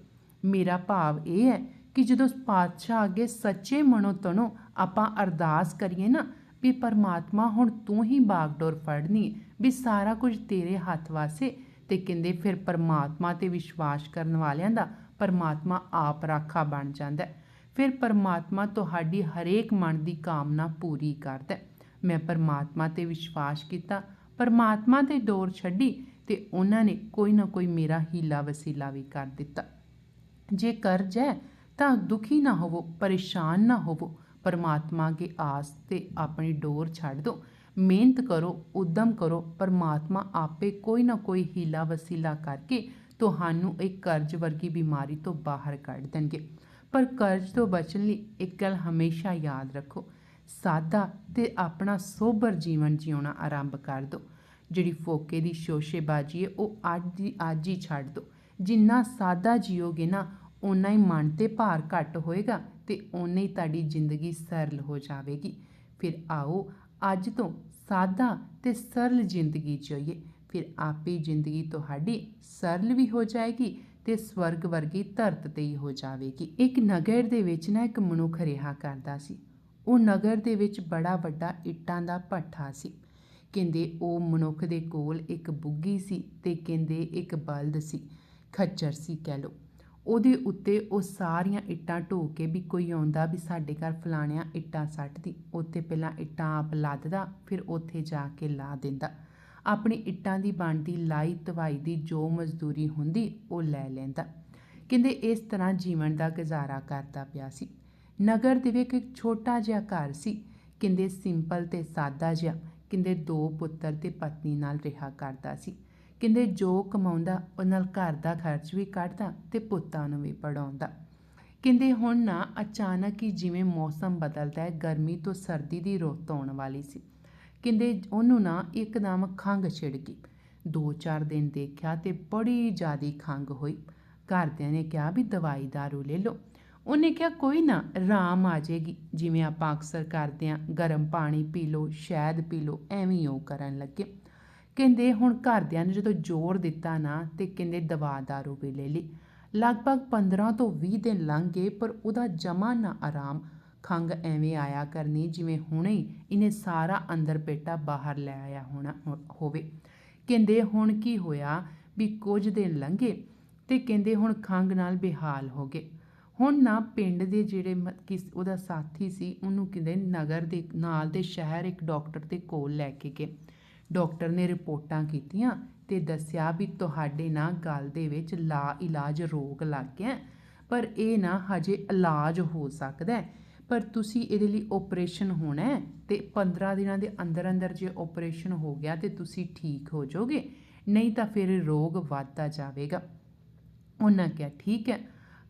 ਮੇਰਾ ਭਾਵ ਇਹ ਹੈ ਕਿ ਜਦੋਂ ਪਾਤਸ਼ਾਹ ਅੱਗੇ ਸੱਚੇ ਮਨੋਂ ਤਨੋਂ ਆਪਾਂ ਅਰਦਾਸ ਕਰੀਏ ਨਾ ਵੀ ਪਰਮਾਤਮਾ ਹੁਣ ਤੂੰ ਹੀ ਬਾਗਡੋਰ ਫੜਨੀ, ਵੀ ਸਾਰਾ ਕੁਝ ਤੇਰੇ ਹੱਥ ਵਾਸੇ ਤੇ ਕਹਿੰਦੇ ਫਿਰ ਪਰਮਾਤਮਾ ਤੇ ਵਿਸ਼ਵਾਸ ਕਰਨ ਵਾਲਿਆਂ ਦਾ ਪਰਮਾਤਮਾ ਆਪ ਰਾਖਾ ਬਣ ਜਾਂਦਾ ਫਿਰ ਪਰਮਾਤਮਾ ਤੁਹਾਡੀ ਹਰੇਕ ਮਨ ਦੀ ਕਾਮਨਾ ਪੂਰੀ ਕਰਦਾ ਮੈਂ ਪਰਮਾਤਮਾ ਤੇ ਵਿਸ਼ਵਾਸ ਕੀਤਾ, ਪਰਮਾਤਮਾ ਤੇ ਡੋਰ ਛੱਡੀ ਤੇ ਉਹਨਾਂ ਨੇ ਕੋਈ ਨਾ ਕੋਈ ਮੇਰਾ ਹੀਲਾ ਵਸੀਲਾ ਵੀ ਕਰ ਦਿੱਤਾ। ਜੇ ਕਰਜ਼ ਹੈ ਤਾਂ ਦੁਖੀ ਨਾ ਹੋਵੋ, ਪਰੇਸ਼ਾਨ ਨਾ ਹੋਵੋ। ਪਰਮਾਤਮਾ ਕੇ ਆਸ ਤੇ ਆਪਣੀ ਡੋਰ ਛੱਡ ਦਿਓ ਮਿਹਨਤ ਕਰੋ, ਉਦਮ ਕਰੋ, ਪਰਮਾਤਮਾ ਆਪੇ ਕੋਈ ਨਾ ਕੋਈ ਹੀਲਾ ਵਸੀਲਾ ਕਰਕੇ ਤੁਹਾਨੂੰ ਇੱਕ ਕਰਜ਼ ਵਰਗੀ ਬਿਮਾਰੀ ਤੋਂ ਬਾਹਰ ਕੱਢ ਦੇਣਗੇ। ਪਰ ਕਰਜ਼ ਤੋਂ ਬਚਣ ਲਈ ਇੱਕ ਗੱਲ ਹਮੇਸ਼ਾ ਯਾਦ ਰੱਖੋ। ਸਾਦਾ ਤੇ ਆਪਣਾ ਸੋਬਰ ਜੀਵਨ ਜਿਉਣਾ ਆਰੰਭ ਕਰ ਦਿਓ ਜਿਹੜੀ ਫੋਕੇ ਦੀ ਸ਼ੋਸ਼ੇਬਾਜ਼ੀ ਹੈ, ਉਹ ਅੱਜ ਦੀ ਅੱਜ ਹੀ ਛੱਡ ਦਿਓ ਜਿੰਨਾ ਸਾਦਾ ਜੀਓਗੇ ਨਾ ਓਨਾ ਹੀ ਮਨ ਤੇ ਭਾਰ ਘੱਟ ਹੋਏਗਾ ਤੇ ਓਨਾ ਹੀ ਤੁਹਾਡੀ ਜ਼ਿੰਦਗੀ ਸਰਲ ਹੋ ਜਾਵੇਗੀ। ਫਿਰ ਆਓ ਅੱਜ ਤੋਂ ਸਾਦਾ ਤੇ ਸਰਲ ਜ਼ਿੰਦਗੀ ਜਿਉਈਏ। ਫਿਰ ਆਪੇ ਜ਼ਿੰਦਗੀ ਤੁਹਾਡੀ ਸਰਲ ਵੀ ਹੋ ਜਾਏਗੀ ਤੇ ਸਵਰਗ ਵਰਗੀ ਧਰਤ ਤੇ ਹੀ ਹੋ ਜਾਵੇਗੀ। ਇੱਕ ਨਗਰ ਦੇ ਵਿੱਚ ਨਾ ਇੱਕ ਮਨੁੱਖ ਰਿਹਾ ਕਰਦਾ ਸੀ। ਉਹ ਨਗਰ ਦੇ ਵਿੱਚ ਬੜਾ ਵੱਡਾ ਇੱਟਾਂ ਦਾ ਭੱਠਾ ਸੀ। ਕਹਿੰਦੇ ਉਹ ਮਨੁੱਖ ਦੇ ਕੋਲ ਇੱਕ ਬੁੱਗੀ ਸੀ ਤੇ ਕਹਿੰਦੇ ਇੱਕ ਬਲਦ ਸੀ। ਖੱਚਰ ਸੀ ਕਹਿ ਲੋ ਉਹਦੇ ਉੱਤੇ ਉਹ ਸਾਰੀਆਂ ਇੱਟਾਂ ਢੋ ਕੇ ਵੀ ਕੋਈ ਆਉਂਦਾ ਵੀ ਸਾਡੇ ਘਰ ਫਲਾਣਿਆਂ ਇੱਟਾਂ ਸੱਟਦੀ, ਉੱਥੇ ਪਹਿਲਾਂ ਇੱਟਾਂ ਆਪ ਲੱਦਦਾ, ਫਿਰ ਉੱਥੇ ਜਾ ਕੇ ਲਾ ਦਿੰਦਾ। ਆਪਣੀ ਇੱਟਾਂ ਦੀ ਬਣਦੀ, ਲਾਈ, ਤਵਾਈ ਦੀ ਜੋ ਮਜ਼ਦੂਰੀ ਹੁੰਦੀ, ਉਹ ਲੈ ਲੈਂਦਾ। ਕਹਿੰਦੇ ਇਸ ਤਰ੍ਹਾਂ ਜੀਵਨ ਦਾ ਗੁਜ਼ਾਰਾ ਕਰਦਾ ਪਿਆ ਸੀ। ਨਗਰ ਦੇ ਵਿੱਚ ਇੱਕ ਛੋਟਾ ਜਿਹਾ ਘਰ ਸੀ। ਕਹਿੰਦੇ ਸਿੰਪਲ ਤੇ ਸਾਦਾ ਜਿਹਾ। ਕਹਿੰਦੇ ਦੋ ਪੁੱਤਰ ਤੇ ਪਤਨੀ ਨਾਲ ਰਿਹਾ ਕਰਦਾ ਸੀ। ਕਹਿੰਦੇ ਜੋ ਕਮਾਉਂਦਾ ਉਹ ਨਾਲ ਘਰ ਦਾ ਖਰਚ ਵੀ ਕੱਢਦਾ ਤੇ ਪੁੱਤਾਂ ਨੂੰ ਵੀ ਪੜਾਉਂਦਾ ਕਹਿੰਦੇ ਹੁਣ ਨਾ ਅਚਾਨਕ ਹੀ ਜਿਵੇਂ ਮੌਸਮ ਬਦਲਦਾ ਹੈ, ਗਰਮੀ ਤੋਂ ਸਰਦੀ ਦੀ ਰੁੱਤ ਆਉਣ ਵਾਲੀ ਸੀ। ਕਹਿੰਦੇ ਉਹਨੂੰ ਨਾ ਇੱਕਦਮ ਖੰਘ ਛਿੜ ਗਈ। ਦੋ ਚਾਰ ਦਿਨ ਦੇਖਿਆ ਤੇ ਬੜੀ ਜ਼ਿਆਦੀ ਖੰਘ ਹੋਈ। ਘਰਦਿਆਂ ਨੇ ਕਿਹਾ ਵੀ ਦਵਾਈ ਦਾਰੂ ਲੈ ਲਓ। ਉਹਨੇ ਕਿਹਾ ਕੋਈ ਨਾ, ਆਰਾਮ ਆ ਜਾਏਗੀ। ਜਿਵੇਂ ਆਪਾਂ ਅਕਸਰ ਕਰਦੇ ਹਾਂ, ਗਰਮ ਪਾਣੀ ਪੀ ਲਓ, ਸ਼ਹਿਦ ਪੀ ਲਓ, ਐਵੇਂ ਉਹ ਕਰਨ ਲੱਗੇ। ਕਹਿੰਦੇ ਹੁਣ ਘਰਦਿਆਂ ਨੇ ਜਦੋਂ ਜ਼ੋਰ ਦਿੱਤਾ ਨਾ ਤੇ ਕਹਿੰਦੇ ਦਵਾ ਦਾਰੂ ਵੀ ਲੈ ਲਈ। ਲਗਭਗ 15 ਤੋਂ 20 ਦਿਨ ਲੰਘ ਗਏ, ਪਰ ਉਹਦਾ ਜਮਾ ਨਾ ਆਰਾਮ। ਖੰਗ ਐਵੇਂ ਆਇਆ ਕਰਨੀ ਜਿਵੇਂ ਹੁਣੇ ਹੀ ਇਹਨੇ ਸਾਰਾ ਅੰਦਰ ਪੇਟਾ ਬਾਹਰ ਲੈ ਆਇਆ ਹੋਣਾ, ਹੋਵੇ। ਕਹਿੰਦੇ ਹੁਣ ਕੀ ਹੋਇਆ ਵੀ ਕੁਝ ਦਿਨ ਲੰਘੇ ਤੇ ਕਹਿੰਦੇ ਹੁਣ ਖੰਗ ਨਾਲ ਬੇਹਾਲ ਹੋ ਗਏ। ਹੁਣ ਨਾ ਪਿੰਡ ਦੇ ਜਿਹੜੇ ਮ- ਕਿਸ, ਉਹਦਾ ਸਾਥੀ ਸੀ, ਉਹਨੂੰ ਕਹਿੰਦੇ ਨਗਰ ਦੇ, ਨਾਲ ਦੇ ਸ਼ਹਿਰ ਇੱਕ ਡਾਕਟਰ ਦੇ ਕੋਲ ਲੈ ਕੇ ਗਏ। ਡਾਕਟਰ ਨੇ ਰਿਪੋਰਟਾਂ ਕੀਤੀਆਂ ਤੇ ਦੱਸਿਆ ਵੀ ਤੁਹਾਡੇ ਨਾ ਗਲ ਦੇ ਵਿੱਚ ਲਾ ਇਲਾਜ ਰੋਗ ਲੱਗ ਗਿਆ ਪਰ ਇਹ ਨਾ ਹਜੇ ਇਲਾਜ ਹੋ ਸਕਦਾ ਪਰ ਤੁਸੀਂ ਇਹਦੇ ਲਈ ਆਪਰੇਸ਼ਨ ਹੋਣਾ ਹੈ ਤੇ 15 ਦਿਨਾਂ ਦੇ ਅੰਦਰ ਅੰਦਰ ਜੇ ਆਪਰੇਸ਼ਨ ਹੋ ਗਿਆ ਤੇ ਤੁਸੀਂ ਠੀਕ ਹੋ ਜਾਓਗੇ, ਨਹੀਂ ਤਾਂ ਫਿਰ ਰੋਗ ਵੱਧਦਾ ਜਾਵੇਗਾ। ਉਹਨਾਂ ਕਿਹਾ, ਠੀਕ ਹੈ।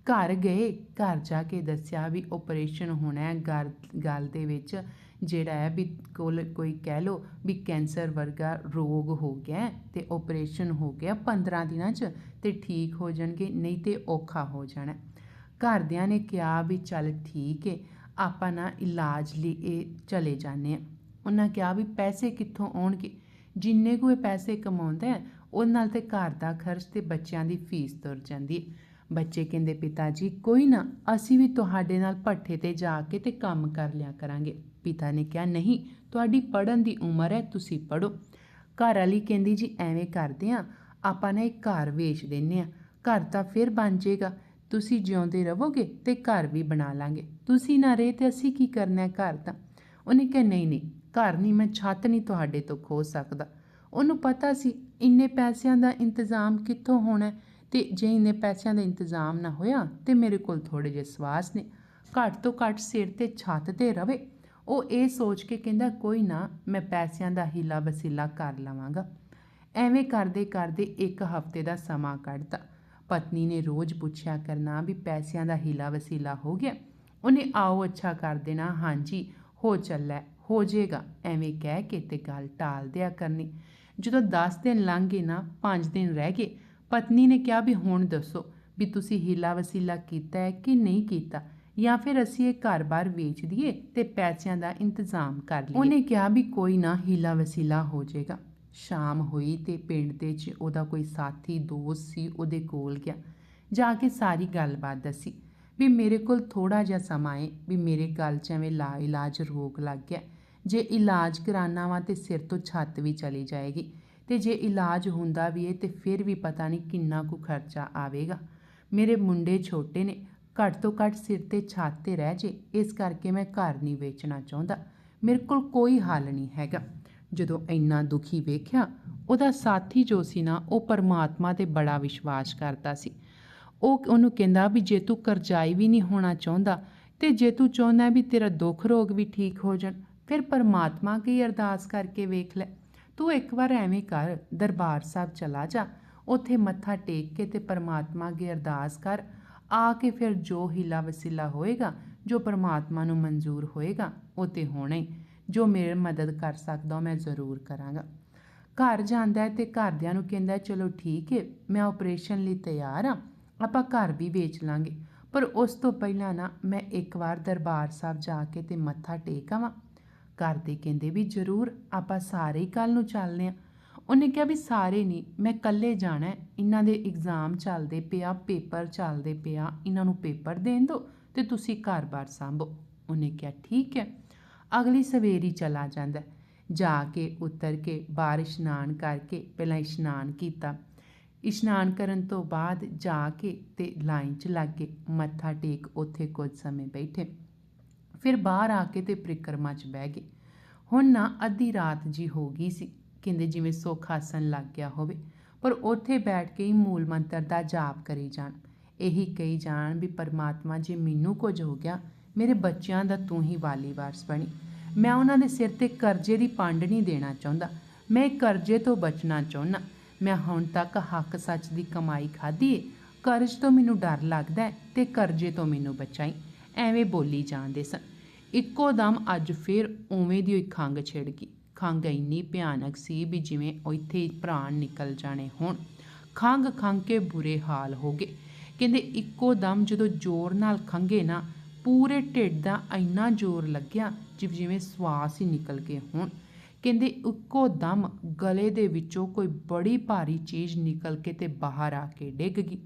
ਘਰ ਗਏ, ਘਰ ਜਾ ਕੇ ਦੱਸਿਆ ਵੀ ਆਪਰੇਸ਼ਨ ਹੋਣਾ ਹੈ, ਗਰ, ਗਲ ਦੇ ਵਿੱਚ ਜਿਹੜਾ ਹੈ ਵੀ ਕੋਲ ਕੋਈ ਕਹਿ ਲੋ ਵੀ ਕੈਂਸਰ ਵਰਗਾ ਰੋਗ ਹੋ ਗਿਆ ਹੈ ਤੇ ਆਪਰੇਸ਼ਨ ਹੋ ਗਿਆ 15 ਦਿਨਾਂ 'ਚ ਤੇ ਠੀਕ ਹੋ ਜਾਣਗੇ, ਨਹੀਂ ਤੇ ਔਖਾ ਹੋ ਜਾਣਾ ਘਰਦਿਆਂ ਨੇ ਕਿਹਾ ਵੀ ਚੱਲ ਠੀਕ ਹੈ ਆਪਾਂ ਨਾ ਇਲਾਜ ਲਈ ਇਹ ਚਲੇ ਜਾਂਦੇ ਆ ਉਹਨਾਂ ਕਿਹਾ ਵੀ ਪੈਸੇ ਕਿੱਥੋਂ ਆਉਣਗੇ? ਜਿੰਨੇ ਕੁ ਪੈਸੇ ਕਮਾਉਂਦਾ ਹੈ ਉਹ ਨਾਲ ਤੇ ਘਰ ਦਾ ਖਰਚ ਤੇ ਬੱਚਿਆਂ ਦੀ ਫੀਸ ਤੁਰ ਜਾਂਦੀ ਹੈ। ਬੱਚੇ ਕਹਿੰਦੇ, ਪਿਤਾ ਜੀ, ਕੋਈ ਨਾ, ਅਸੀਂ ਵੀ ਤੁਹਾਡੇ ਨਾਲ ਭੱਠੇ ਤੇ ਜਾ ਕੇ ਤੇ ਕੰਮ ਕਰ ਲਿਆ ਕਰਾਂਗੇ। ਪਿਤਾ ਨੇ ਕਿਹਾ, ਨਹੀਂ, ਤੁਹਾਡੀ ਪੜਨ ਦੀ ਉਮਰ ਹੈ, ਤੁਸੀਂ ਪੜੋ ਘਰ ਵਾਲੀ ਕਹਿੰਦੀ, ਜੀ, ਐਵੇਂ ਕਰਦੇ ਆ, ਆਪਾਂ ਨਾ ਇੱਕ ਘਰ ਵੇਚ ਦਿੰਨੇ ਆ। ਘਰ ਤਾਂ ਫਿਰ ਬਣ ਜਾਏਗਾ ਤੁਸੀਂ ਜਿਉਂਦੇ ਰਹੋਗੇ ਤੇ ਘਰ ਵੀ ਬਣਾ ਲਾਂਗੇ। ਤੁਸੀਂ ਨਾ ਰਹੇ ਤੇ ਅਸੀਂ ਕੀ ਕਰਨਾ ਘਰ ਤਾਂ? ਉਹਨੇ ਕਿਹਾ, ਨਹੀਂ ਨਹੀਂ, ਘਰ ਨਹੀਂ, ਮੈਂ ਛੱਤ ਨਹੀਂ ਤੁਹਾਡੇ ਤੋਂ ਖੋ ਸਕਦਾ। ਉਹਨੂੰ ਪਤਾ ਸੀ, ਇੰਨੇ ਪੈਸਿਆਂ ਦਾ ਇੰਤਜ਼ਾਮ ਕਿੱਥੋਂ ਹੋਣਾ ਹੈ? ਤੇ ਜੇ ਇੰਨੇ ਪੈਸਿਆਂ ਦਾ ਇੰਤਜ਼ਾਮ ਨਾ ਹੋਇਆ, ਤੇ ਮੇਰੇ ਕੋਲ ਥੋੜੇ ਜਿਹੇ ਸਵਾਸ ਨੇ। ਘੱਟ ਤੋਂ ਘੱਟ ਸਿਰ ਤੇ ਛੱਤ ਤੇ ਰਵੇ। ਉਹ ਇਹ ਸੋਚ ਕੇ ਕਹਿੰਦਾ, ਕੋਈ ਨਾ, ਮੈਂ ਪੈਸਿਆਂ ਦਾ ਹੀਲਾ ਵਸੀਲਾ ਕਰ ਲਵਾਂਗਾ। ਐਵੇਂ ਕਰਦੇ ਕਰਦੇ ਇੱਕ ਹਫ਼ਤੇ ਦਾ ਸਮਾਂ ਕੱਢਤਾ। ਪਤਨੀ ਨੇ ਰੋਜ਼ ਪੁੱਛਿਆ ਕਰਨਾ ਵੀ ਪੈਸਿਆਂ ਦਾ ਹੀਲਾ ਵਸੀਲਾ ਹੋ ਗਿਆ? ਉਹਨੇ, ਆਓ, ਅੱਛਾ ਕਰ ਦੇਣਾ। ਹਾਂਜੀ, ਹੋ ਚੱਲਾ, ਹੋ ਜਾਏਗਾ ਐਵੇਂ ਕਹਿ ਕੇ ਤੇ ਗੱਲ ਟਾਲ ਦਿਆ ਕਰਨੀ। ਜਦੋਂ 10 ਦਿਨ ਲੰਘ ਗਏ ਨਾ 5 ਦਿਨ ਰਹਿ ਗਏ, ਪਤਨੀ ਨੇ ਕਿਹਾ ਵੀ, ਹੁਣ ਦੱਸੋ ਵੀ ਤੁਸੀਂ ਹੀਲਾ ਵਸੀਲਾ ਕੀਤਾ ਹੈ ਕਿ ਨਹੀਂ ਕੀਤਾ? ਜਾਂ ਫਿਰ ਅਸੀਂ ਇਹ ਘਰ-ਬਾਰ ਵੇਚ ਦਈਏ ਤੇ ਪੈਸਿਆਂ ਦਾ ਇੰਤਜ਼ਾਮ ਕਰ ਲਈਏ। ਉਹਨੇ ਕਿਹਾ ਵੀ ਕੋਈ ਨਾ ਹੀਲਾ ਵਸੀਲਾ ਹੋ ਜਾਏਗਾ। ਸ਼ਾਮ ਹੋਈ ਤੇ ਪਿੰਡ ਦੇ 'ਚ ਉਹਦਾ ਕੋਈ ਸਾਥੀ, ਦੋਸਤ ਸੀ, ਉਹਦੇ ਕੋਲ ਗਿਆ। ਜਾ ਕੇ ਸਾਰੀ ਗੱਲਬਾਤ ਦੱਸੀ। ਵੀ ਮੇਰੇ ਕੋਲ ਥੋੜਾ ਜਿਹਾ ਸਮਾਂ ਹੈ ਵੀ ਮੇਰੇ ਗੱਲ 'ਚ ਐਵੇਂ ਲਾ ਇਲਾਜ ਰੋਗ ਲੱਗ ਗਿਆ। ਜੇ ਇਲਾਜ ਕਰਾਨਾ ਵਾ ਤੇ ਸਿਰ ਤੋਂ ਛੱਤ ਵੀ ਚਲੀ ਜਾਏਗੀ। ਤੇ ਜੇ ਇਲਾਜ ਹੁੰਦਾ ਵੀ ਹੈ ਤੇ ਫਿਰ ਵੀ ਪਤਾ ਨਹੀਂ ਕਿੰਨਾ ਕੁ ਖਰਚਾ ਆਵੇਗਾ। ਮੇਰੇ ਮੁੰਡੇ ਛੋਟੇ ਨੇ ਘੱਟ ਤੋਂ ਘੱਟ ਸਿਰ ਤੇ ਛੱਤ ਤੇ ਰਹਿ ਜੇ, ਇਸ ਕਰਕੇ ਮੈਂ ਘਰ ਨਹੀਂ ਵੇਚਣਾ ਚਾਹੁੰਦਾ। ਮੇਰੇ ਕੋਲ ਕੋਈ ਹੱਲ ਨਹੀਂ ਹੈਗਾ। ਜਦੋਂ ਇੰਨਾ ਦੁਖੀ ਵੇਖਿਆ, ਉਹਦਾ ਸਾਥੀ ਜੋ ਸੀ ਨਾ, ਉਹ ਪਰਮਾਤਮਾ ਤੇ ਬੜਾ ਵਿਸ਼ਵਾਸ ਕਰਦਾ ਸੀ। ਉਹ ਉਹਨੂੰ ਕਹਿੰਦਾ ਵੀ ਜੇ ਤੂੰ ਕਰਜ਼ਾਈ ਵੀ ਨਹੀਂ ਹੋਣਾ ਚਾਹੁੰਦਾ, ਤੇ ਜੇ ਤੂੰ ਚਾਹੁੰਦਾ ਵੀ ਤੇਰਾ ਦੁੱਖ ਰੋਗ ਵੀ ਠੀਕ ਹੋ ਜਾਣ, ਫਿਰ ਪਰਮਾਤਮਾ ਕੀ ਅਰਦਾਸ ਕਰਕੇ ਵੇਖ ਲੈ। ਤੂੰ ਇੱਕ ਵਾਰ ਐਵੇਂ ਕਰ, ਦਰਬਾਰ ਸਾਹਿਬ ਚਲਾ ਜਾ। ਉੱਥੇ ਮੱਥਾ ਟੇਕ ਕੇ ਤੇ ਪਰਮਾਤਮਾ ਅੱਗੇ ਅਰਦਾਸ ਕਰ। ਆ ਕੇ ਫਿਰ ਜੋ ਹੀਲਾ ਵਸੀਲਾ ਹੋਏਗਾ, ਜੋ ਪਰਮਾਤਮਾ ਨੂੰ ਮਨਜ਼ੂਰ ਹੋਏਗਾ, ਉਹ ਤੇ ਹੋਣਾ ਹੀ। ਜੋ ਮੇਰੇ ਮਦਦ ਕਰ ਸਕਦਾ ਉਹ ਮੈਂ ਜ਼ਰੂਰ ਕਰਾਂਗਾ। ਘਰ ਜਾਂਦਾ ਹੈ ਤੇ ਘਰਦਿਆਂ ਨੂੰ ਕਹਿੰਦਾ ਚਲੋ ਠੀਕ ਹੈ ਮੈਂ ਆਪਰੇਸ਼ਨ ਲਈ ਤਿਆਰ ਹਾਂ, ਆਪਾਂ ਘਰ ਵੀ ਵੇਚ ਲਾਂਗੇ। ਪਰ ਉਸ ਤੋਂ ਪਹਿਲਾਂ ਨਾ ਮੈਂ ਇੱਕ ਵਾਰ ਦਰਬਾਰ ਸਾਹਿਬ ਜਾ ਕੇ ਤੇ ਮੱਥਾ ਟੇਕ ਆਵਾਂ। ਘਰ ਦੇ ਕਹਿੰਦੇ ਵੀ, ਜ਼ਰੂਰ, ਆਪਾਂ ਸਾਰੇ ਹੀ ਕੱਲ ਨੂੰ ਚੱਲਦੇ ਹਾਂ। ਉਹਨੇ ਕਿਹਾ ਵੀ ਸਾਰੇ ਨਹੀਂ, ਮੈਂ ਇਕੱਲੇ ਜਾਣਾ ਇਹਨਾਂ ਦੇ ਐਗਜ਼ਾਮ ਚੱਲਦੇ ਪਿਆ ਪੇਪਰ ਚੱਲਦੇ ਪਿਆ। ਇਹਨਾਂ ਨੂੰ ਪੇਪਰ ਦੇਣ ਦਿਓ ਤੇ ਤੁਸੀਂ ਘਰ-ਬਾਰ ਸੰਭੋ। ਉਹਨੇ ਕਿਹਾ, ਠੀਕ ਹੈ। ਅਗਲੀ ਸਵੇਰੀ ਚਲਾ ਜਾਂਦਾ ਜਾ ਕੇ ਉਤਰ ਕੇ ਬਾਹਰ ਇਸ਼ਨਾਨ ਕਰਕੇ ਪਹਿਲਾਂ ਇਸ਼ਨਾਨ ਕੀਤਾ। ਇਸ਼ਨਾਨ ਕਰਨ ਤੋਂ ਬਾਅਦ ਜਾ ਕੇ ਤੇ ਲਾਈਨ 'ਚ ਲੱਗ ਗਏ। ਮੱਥਾ ਟੇਕ ਉੱਥੇ ਕੁਝ ਸਮੇਂ ਬੈਠੇ। ਫਿਰ ਬਾਹਰ ਆ ਕੇ ਤੇ ਪ੍ਰਿਕਰਮਾ 'ਚ ਬਹਿ ਗਏ। ਹੁਣ ਨਾ ਅੱਧੀ ਰਾਤ ਜੀ ਹੋ ਗਈ ਸੀ। ਕਹਿੰਦੇ ਜਿਵੇਂ ਸੁੱਖ ਆਸਣ ਲੱਗ ਗਿਆ ਹੋਵੇ, ਪਰ ਉੱਥੇ ਬੈਠ ਕੇ ਹੀ ਮੂਲ ਮੰਤਰ ਦਾ ਜਾਪ ਕਰੀ ਜਾਣ। ਇਹੀ ਕਹੀ ਜਾਣ ਵੀ ਪਰਮਾਤਮਾ ਜੇ ਮੈਨੂੰ ਕੁਝ ਹੋ ਗਿਆ, ਮੇਰੇ ਬੱਚਿਆਂ ਦਾ ਤੂੰ ਹੀ ਵਾਲੀ ਵਾਰਸ ਬਣੀ। ਮੈਂ ਉਹਨਾਂ ਦੇ ਸਿਰ ਤੇ ਕਰਜ਼ੇ ਦੀ ਪੰਡ ਨਹੀਂ ਦੇਣਾ ਚਾਹੁੰਦਾ। ਮੈਂ ਕਰਜ਼ੇ ਤੋਂ ਬਚਣਾ ਚਾਹੁੰਦਾ। ਮੈਂ ਹੁਣ ਤੱਕ ਹੱਕ ਸੱਚ ਦੀ ਕਮਾਈ ਖਾਧੀ ਏ। ਕਰਜ਼ ਤੋਂ ਮੈਨੂੰ ਡਰ ਲੱਗਦਾ ਹੈ ਤੇ ਕਰਜ਼ੇ ਤੋਂ ਮੈਨੂੰ ਬਚਾਈ। ਐਵੇਂ ਬੋਲੀ ਜਾਂਦੇ ਸਨ। ਇੱਕੋ ਦਮ ਅੱਜ ਫਿਰ ਉਵੇਂ ਦੀ ਹੋਈ ਖੰਗ ਛਿੜ ਗਈ। ਖੰਘ ਇੰਨੀ ਭਿਆਨਕ ਸੀ ਵੀ ਜਿਵੇਂ ਉਹ ਇੱਥੇ ਹੀ ਪ੍ਰਾਣ ਨਿਕਲ ਜਾਣੇ ਹੋਣ। ਖੰਘ ਖੰਘ ਕੇ ਬੁਰੇ ਹਾਲ ਹੋ ਗਏ। ਕਹਿੰਦੇ ਇੱਕੋ ਦਮ ਜਦੋਂ ਜ਼ੋਰ ਨਾਲ ਖੰਘੇ ਨਾ, ਪੂਰੇ ਢਿੱਡ ਦਾ ਇੰਨਾ ਜ਼ੋਰ ਲੱਗਿਆ ਜਿਵ ਜਿਵੇਂ ਸਵਾਸ ਹੀ ਨਿਕਲ ਗਏ ਹੋਣ। ਕਹਿੰਦੇ ਇੱਕੋ ਦਮ ਗਲੇ ਦੇ ਵਿੱਚੋਂ ਕੋਈ ਬੜੀ ਭਾਰੀ ਚੀਜ਼ ਨਿਕਲ ਕੇ ਤੇ ਬਾਹਰ ਆ ਕੇ ਡਿੱਗ ਗਈ।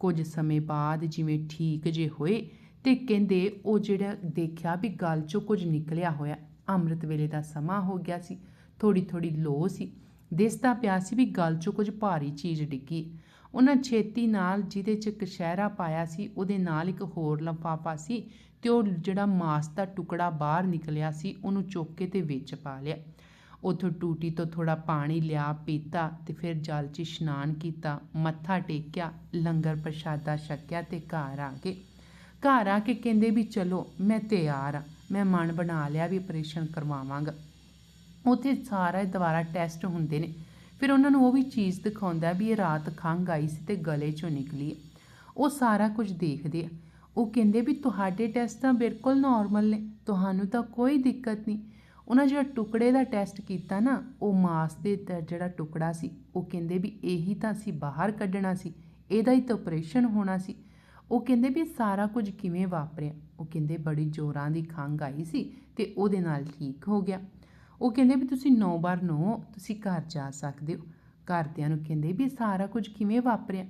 ਕੁਝ ਸਮੇਂ ਬਾਅਦ ਜਿਵੇਂ ਠੀਕ ਜੇ ਹੋਏ ਤੇ ਕਹਿੰਦੇ ਉਹ ਜਿਹੜਾ ਦੇਖਿਆ ਵੀ ਗਲ ਚੋਂ ਕੁਝ ਨਿਕਲਿਆ ਹੋਇਆ ਅੰਮ੍ਰਿਤ ਵੇਲੇ ਦਾ ਸਮਾਂ ਹੋ ਗਿਆ ਸੀ। ਥੋੜੀ ਥੋੜੀ ਲੋ ਸੀ। ਦਿਸਦਾ ਪਿਆ ਸੀ ਵੀ ਗਲ ਚੋਂ ਕੁਝ ਭਾਰੀ ਚੀਜ਼ ਡਿੱਗੀ। ਉਹਨਾਂ ਛੇਤੀ ਨਾਲ ਜਿਹਦੇ ਚ ਕਸ਼ਹਿਰਾ ਪਾਇਆ ਸੀ, ਉਹਦੇ ਨਾਲ ਇੱਕ ਹੋਰ ਲਫਾਫਾ ਸੀ ਤੇ ਉਹ ਜਿਹੜਾ ਮਾਸ ਦਾ ਟੁਕੜਾ ਬਾਹਰ ਨਿਕਲਿਆ ਸੀ, ਉਹਨੂੰ ਚੁੱਕ ਕੇ ਤੇ ਵਿੱਚ ਪਾ ਲਿਆ। ਉਥੋਂ ਟੂਟੀ ਤੋਂ ਥੋੜਾ ਪਾਣੀ ਲਿਆ, ਪੀਤਾ ਤੇ ਫਿਰ ਜਲ 'ਚ ਇਸ਼ਨਾਨ ਕੀਤਾ, ਮੱਥਾ ਟੇਕਿਆ, ਲੰਗਰ ਪ੍ਰਸ਼ਾਦਾ ਛਕਿਆ ਤੇ ਘਰ ਆ ਕੇ ਘਰ ਆ ਕੇ ਕਹਿੰਦੇ ਵੀ ਚਲੋ, ਮੈਂ ਤਿਆਰ ਆ। ਮੈਂ ਮਨ ਬਣਾ ਲਿਆ ਵੀ ਆਪਰੇਸ਼ਨ ਕਰਵਾਵਾਂਗਾ। ਉੱਥੇ ਸਾਰਾ ਦੁਬਾਰਾ ਟੈਸਟ ਹੁੰਦੇ ਨੇ। ਫਿਰ ਉਹਨਾਂ ਨੂੰ ਉਹ ਵੀ ਚੀਜ਼ ਦਿਖਾਉਂਦਾ ਵੀ ਇਹ ਰਾਤ ਖੰਘ ਆਈ ਸੀ ਤੇ ਗਲੇ 'ਚੋਂ ਨਿਕਲੀ ਹੈ ਉਹ ਸਾਰਾ ਕੁਝ ਦੇਖਦੇ ਆ। ਉਹ ਕਹਿੰਦੇ ਵੀ ਤੁਹਾਡੇ ਟੈਸਟ ਤਾਂ ਬਿਲਕੁਲ ਨਾਰਮਲ ਨੇ, ਤੁਹਾਨੂੰ ਤਾਂ ਕੋਈ ਦਿੱਕਤ ਨਹੀਂ। ਉਹਨਾਂ ਜਿਹੜਾ ਟੁਕੜੇ ਦਾ ਟੈਸਟ ਕੀਤਾ ਨਾ, ਉਹ ਮਾਸ ਦੇ ਤ- ਜਿਹੜਾ ਟੁਕੜਾ ਸੀ, ਉਹ ਕਹਿੰਦੇ ਵੀ ਇਹੀ ਤਾਂ ਅਸੀਂ ਬਾਹਰ ਕੱਢਣਾ ਸੀ, ਇਹਦਾ ਹੀ ਤਾਂ ਆਪਰੇਸ਼ਨ ਹੋਣਾ ਸੀ। ਉਹ ਕਹਿੰਦੇ ਵੀ ਸਾਰਾ ਕੁਝ ਕਿਵੇਂ ਵਾਪਰਿਆ? ਉਹ ਕਹਿੰਦੇ ਬੜੀ ਜ਼ੋਰਾਂ ਦੀ ਖੰਘ ਆਈ ਸੀ ਤੇ ਉਹਦੇ ਨਾਲ ਠੀਕ ਹੋ ਗਿਆ। ਉਹ ਕਹਿੰਦੇ ਵੀ ਤੁਸੀਂ 9 ਬਾਰ 9 ਤੁਸੀਂ ਘਰ ਜਾ ਸਕਦੇ ਹੋ। ਘਰਦਿਆਂ ਨੂੰ ਕਹਿੰਦੇ ਵੀ ਸਾਰਾ ਕੁਝ ਕਿਵੇਂ ਵਾਪਰਿਆ?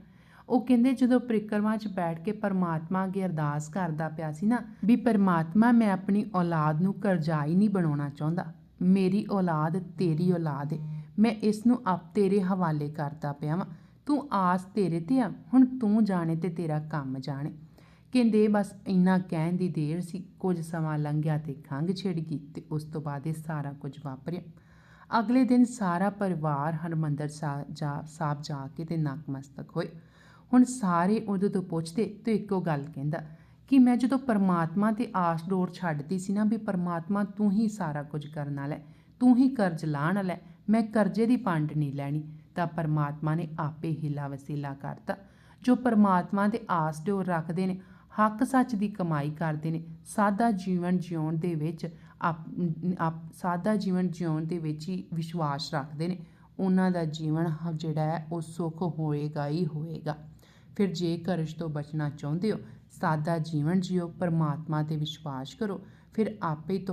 ਉਹ ਕਹਿੰਦੇ ਜਦੋਂ ਪ੍ਰਿਕਰਮਾ 'ਚ ਬੈਠ ਕੇ ਪਰਮਾਤਮਾ ਅੱਗੇ ਅਰਦਾਸ ਕਰਦਾ ਪਿਆ ਸੀ ਨਾ ਵੀ ਪਰਮਾਤਮਾ ਮੈਂ ਆਪਣੀ ਔਲਾਦ ਨੂੰ ਕਰਜ਼ਾਈ ਨਹੀਂ ਬਣਾਉਣਾ ਚਾਹੁੰਦਾ। ਮੇਰੀ ਔਲਾਦ ਤੇਰੀ ਔਲਾਦ ਹੈ ਮੈਂ ਇਸ ਨੂੰ ਆਪ ਤੇਰੇ ਹਵਾਲੇ ਕਰਦਾ ਪਿਆ ਵਾਂ। ਤੂੰ ਆਸ ਤੇਰੇ ਤੇ ਆ। ਹੁਣ ਤੂੰ ਜਾਣੇ ਤੇ ਤੇਰਾ ਕੰਮ ਜਾਣੇ। ਕਹਿੰਦੇ ਬਸ ਇੰਨਾ ਕਹਿਣ ਦੀ ਦੇਰ ਸੀ, ਕੁਝ ਸਮਾਂ ਲੰਘਿਆ ਤੇ ਖੰਘ ਛਿੜ ਗਈ ਤੇ ਉਸ ਤੋਂ ਬਾਅਦ ਇਹ ਸਾਰਾ ਕੁਝ ਵਾਪਰਿਆ। ਅਗਲੇ ਦਿਨ ਸਾਰਾ ਪਰਿਵਾਰ ਹਰਮੰਦਰ ਸਾਹਿਬ ਜਾ ਸਾਹਿਬ ਜਾ ਕੇ ਤੇ ਨਤਮਸਤਕ ਹੋਏ। ਹੁਣ ਸਾਰੇ ਉਦੋਂ ਤੋਂ ਪੁੱਛਦੇ, ਤੇ ਇੱਕੋ ਗੱਲ ਕਹਿੰਦਾ ਕਿ ਮੈਂ ਜਦੋਂ ਪਰਮਾਤਮਾ ਤੇ ਆਸ ਡੋਰ ਛੱਡਦੀ ਸੀ ਨਾ ਵੀ ਪਰਮਾਤਮਾ ਤੂੰ ਹੀ ਸਾਰਾ ਕੁਝ ਕਰਨ ਵਾਲਾ ਤੂੰ ਹੀ ਕਰਜ਼ ਲਾਣ ਵਾਲਾ ਮੈਂ ਕਰਜ਼ੇ ਦੀ ਪੰਡ ਨਹੀਂ ਲੈਣੀ, ਤਾਂ ਪਰਮਾਤਮਾ ਨੇ ਆਪੇ ਹਿਲਾ ਵਸੀਲਾ ਕਰਤਾ। ਜੋ ਪਰਮਾਤਮਾ 'ਤੇ ਆਸ ਡੋਰ ਰੱਖਦੇ ਨੇ ਹੱਕ ਸੱਚ ਦੀ ਕਮਾਈ ਕਰਦੇ ਨੇ। ਸਾਦਾ ਜੀਵਨ ਜਿਉਣ ਦੇ ਵਿੱਚ ਆਪ ਸਾਦਾ ਜੀਵਨ ਜਿਉਣ ਦੇ ਵਿੱਚ ਹੀ ਵਿਸ਼ਵਾਸ ਰੱਖਦੇ ਨੇ। ਉਹਨਾਂ ਦਾ ਜੀਵਨ ਹ- ਜਿਹੜਾ ਹੈ, ਉਹ ਸੁੱਖ ਹੋਏਗਾ ਹੀ ਹੋਏਗਾ। ਫਿਰ ਜੇ ਕਰਜ਼ ਤੋਂ ਬਚਣਾ ਚਾਹੁੰਦੇ ਹੋ, ਸਾਦਾ ਜੀਵਨ ਜਿਓ ਪਰਮਾਤਮਾ ਤੇ ਵਿਸ਼ਵਾਸ ਕਰੋ। ਫਿਰ ਆਪੇ ਹੀ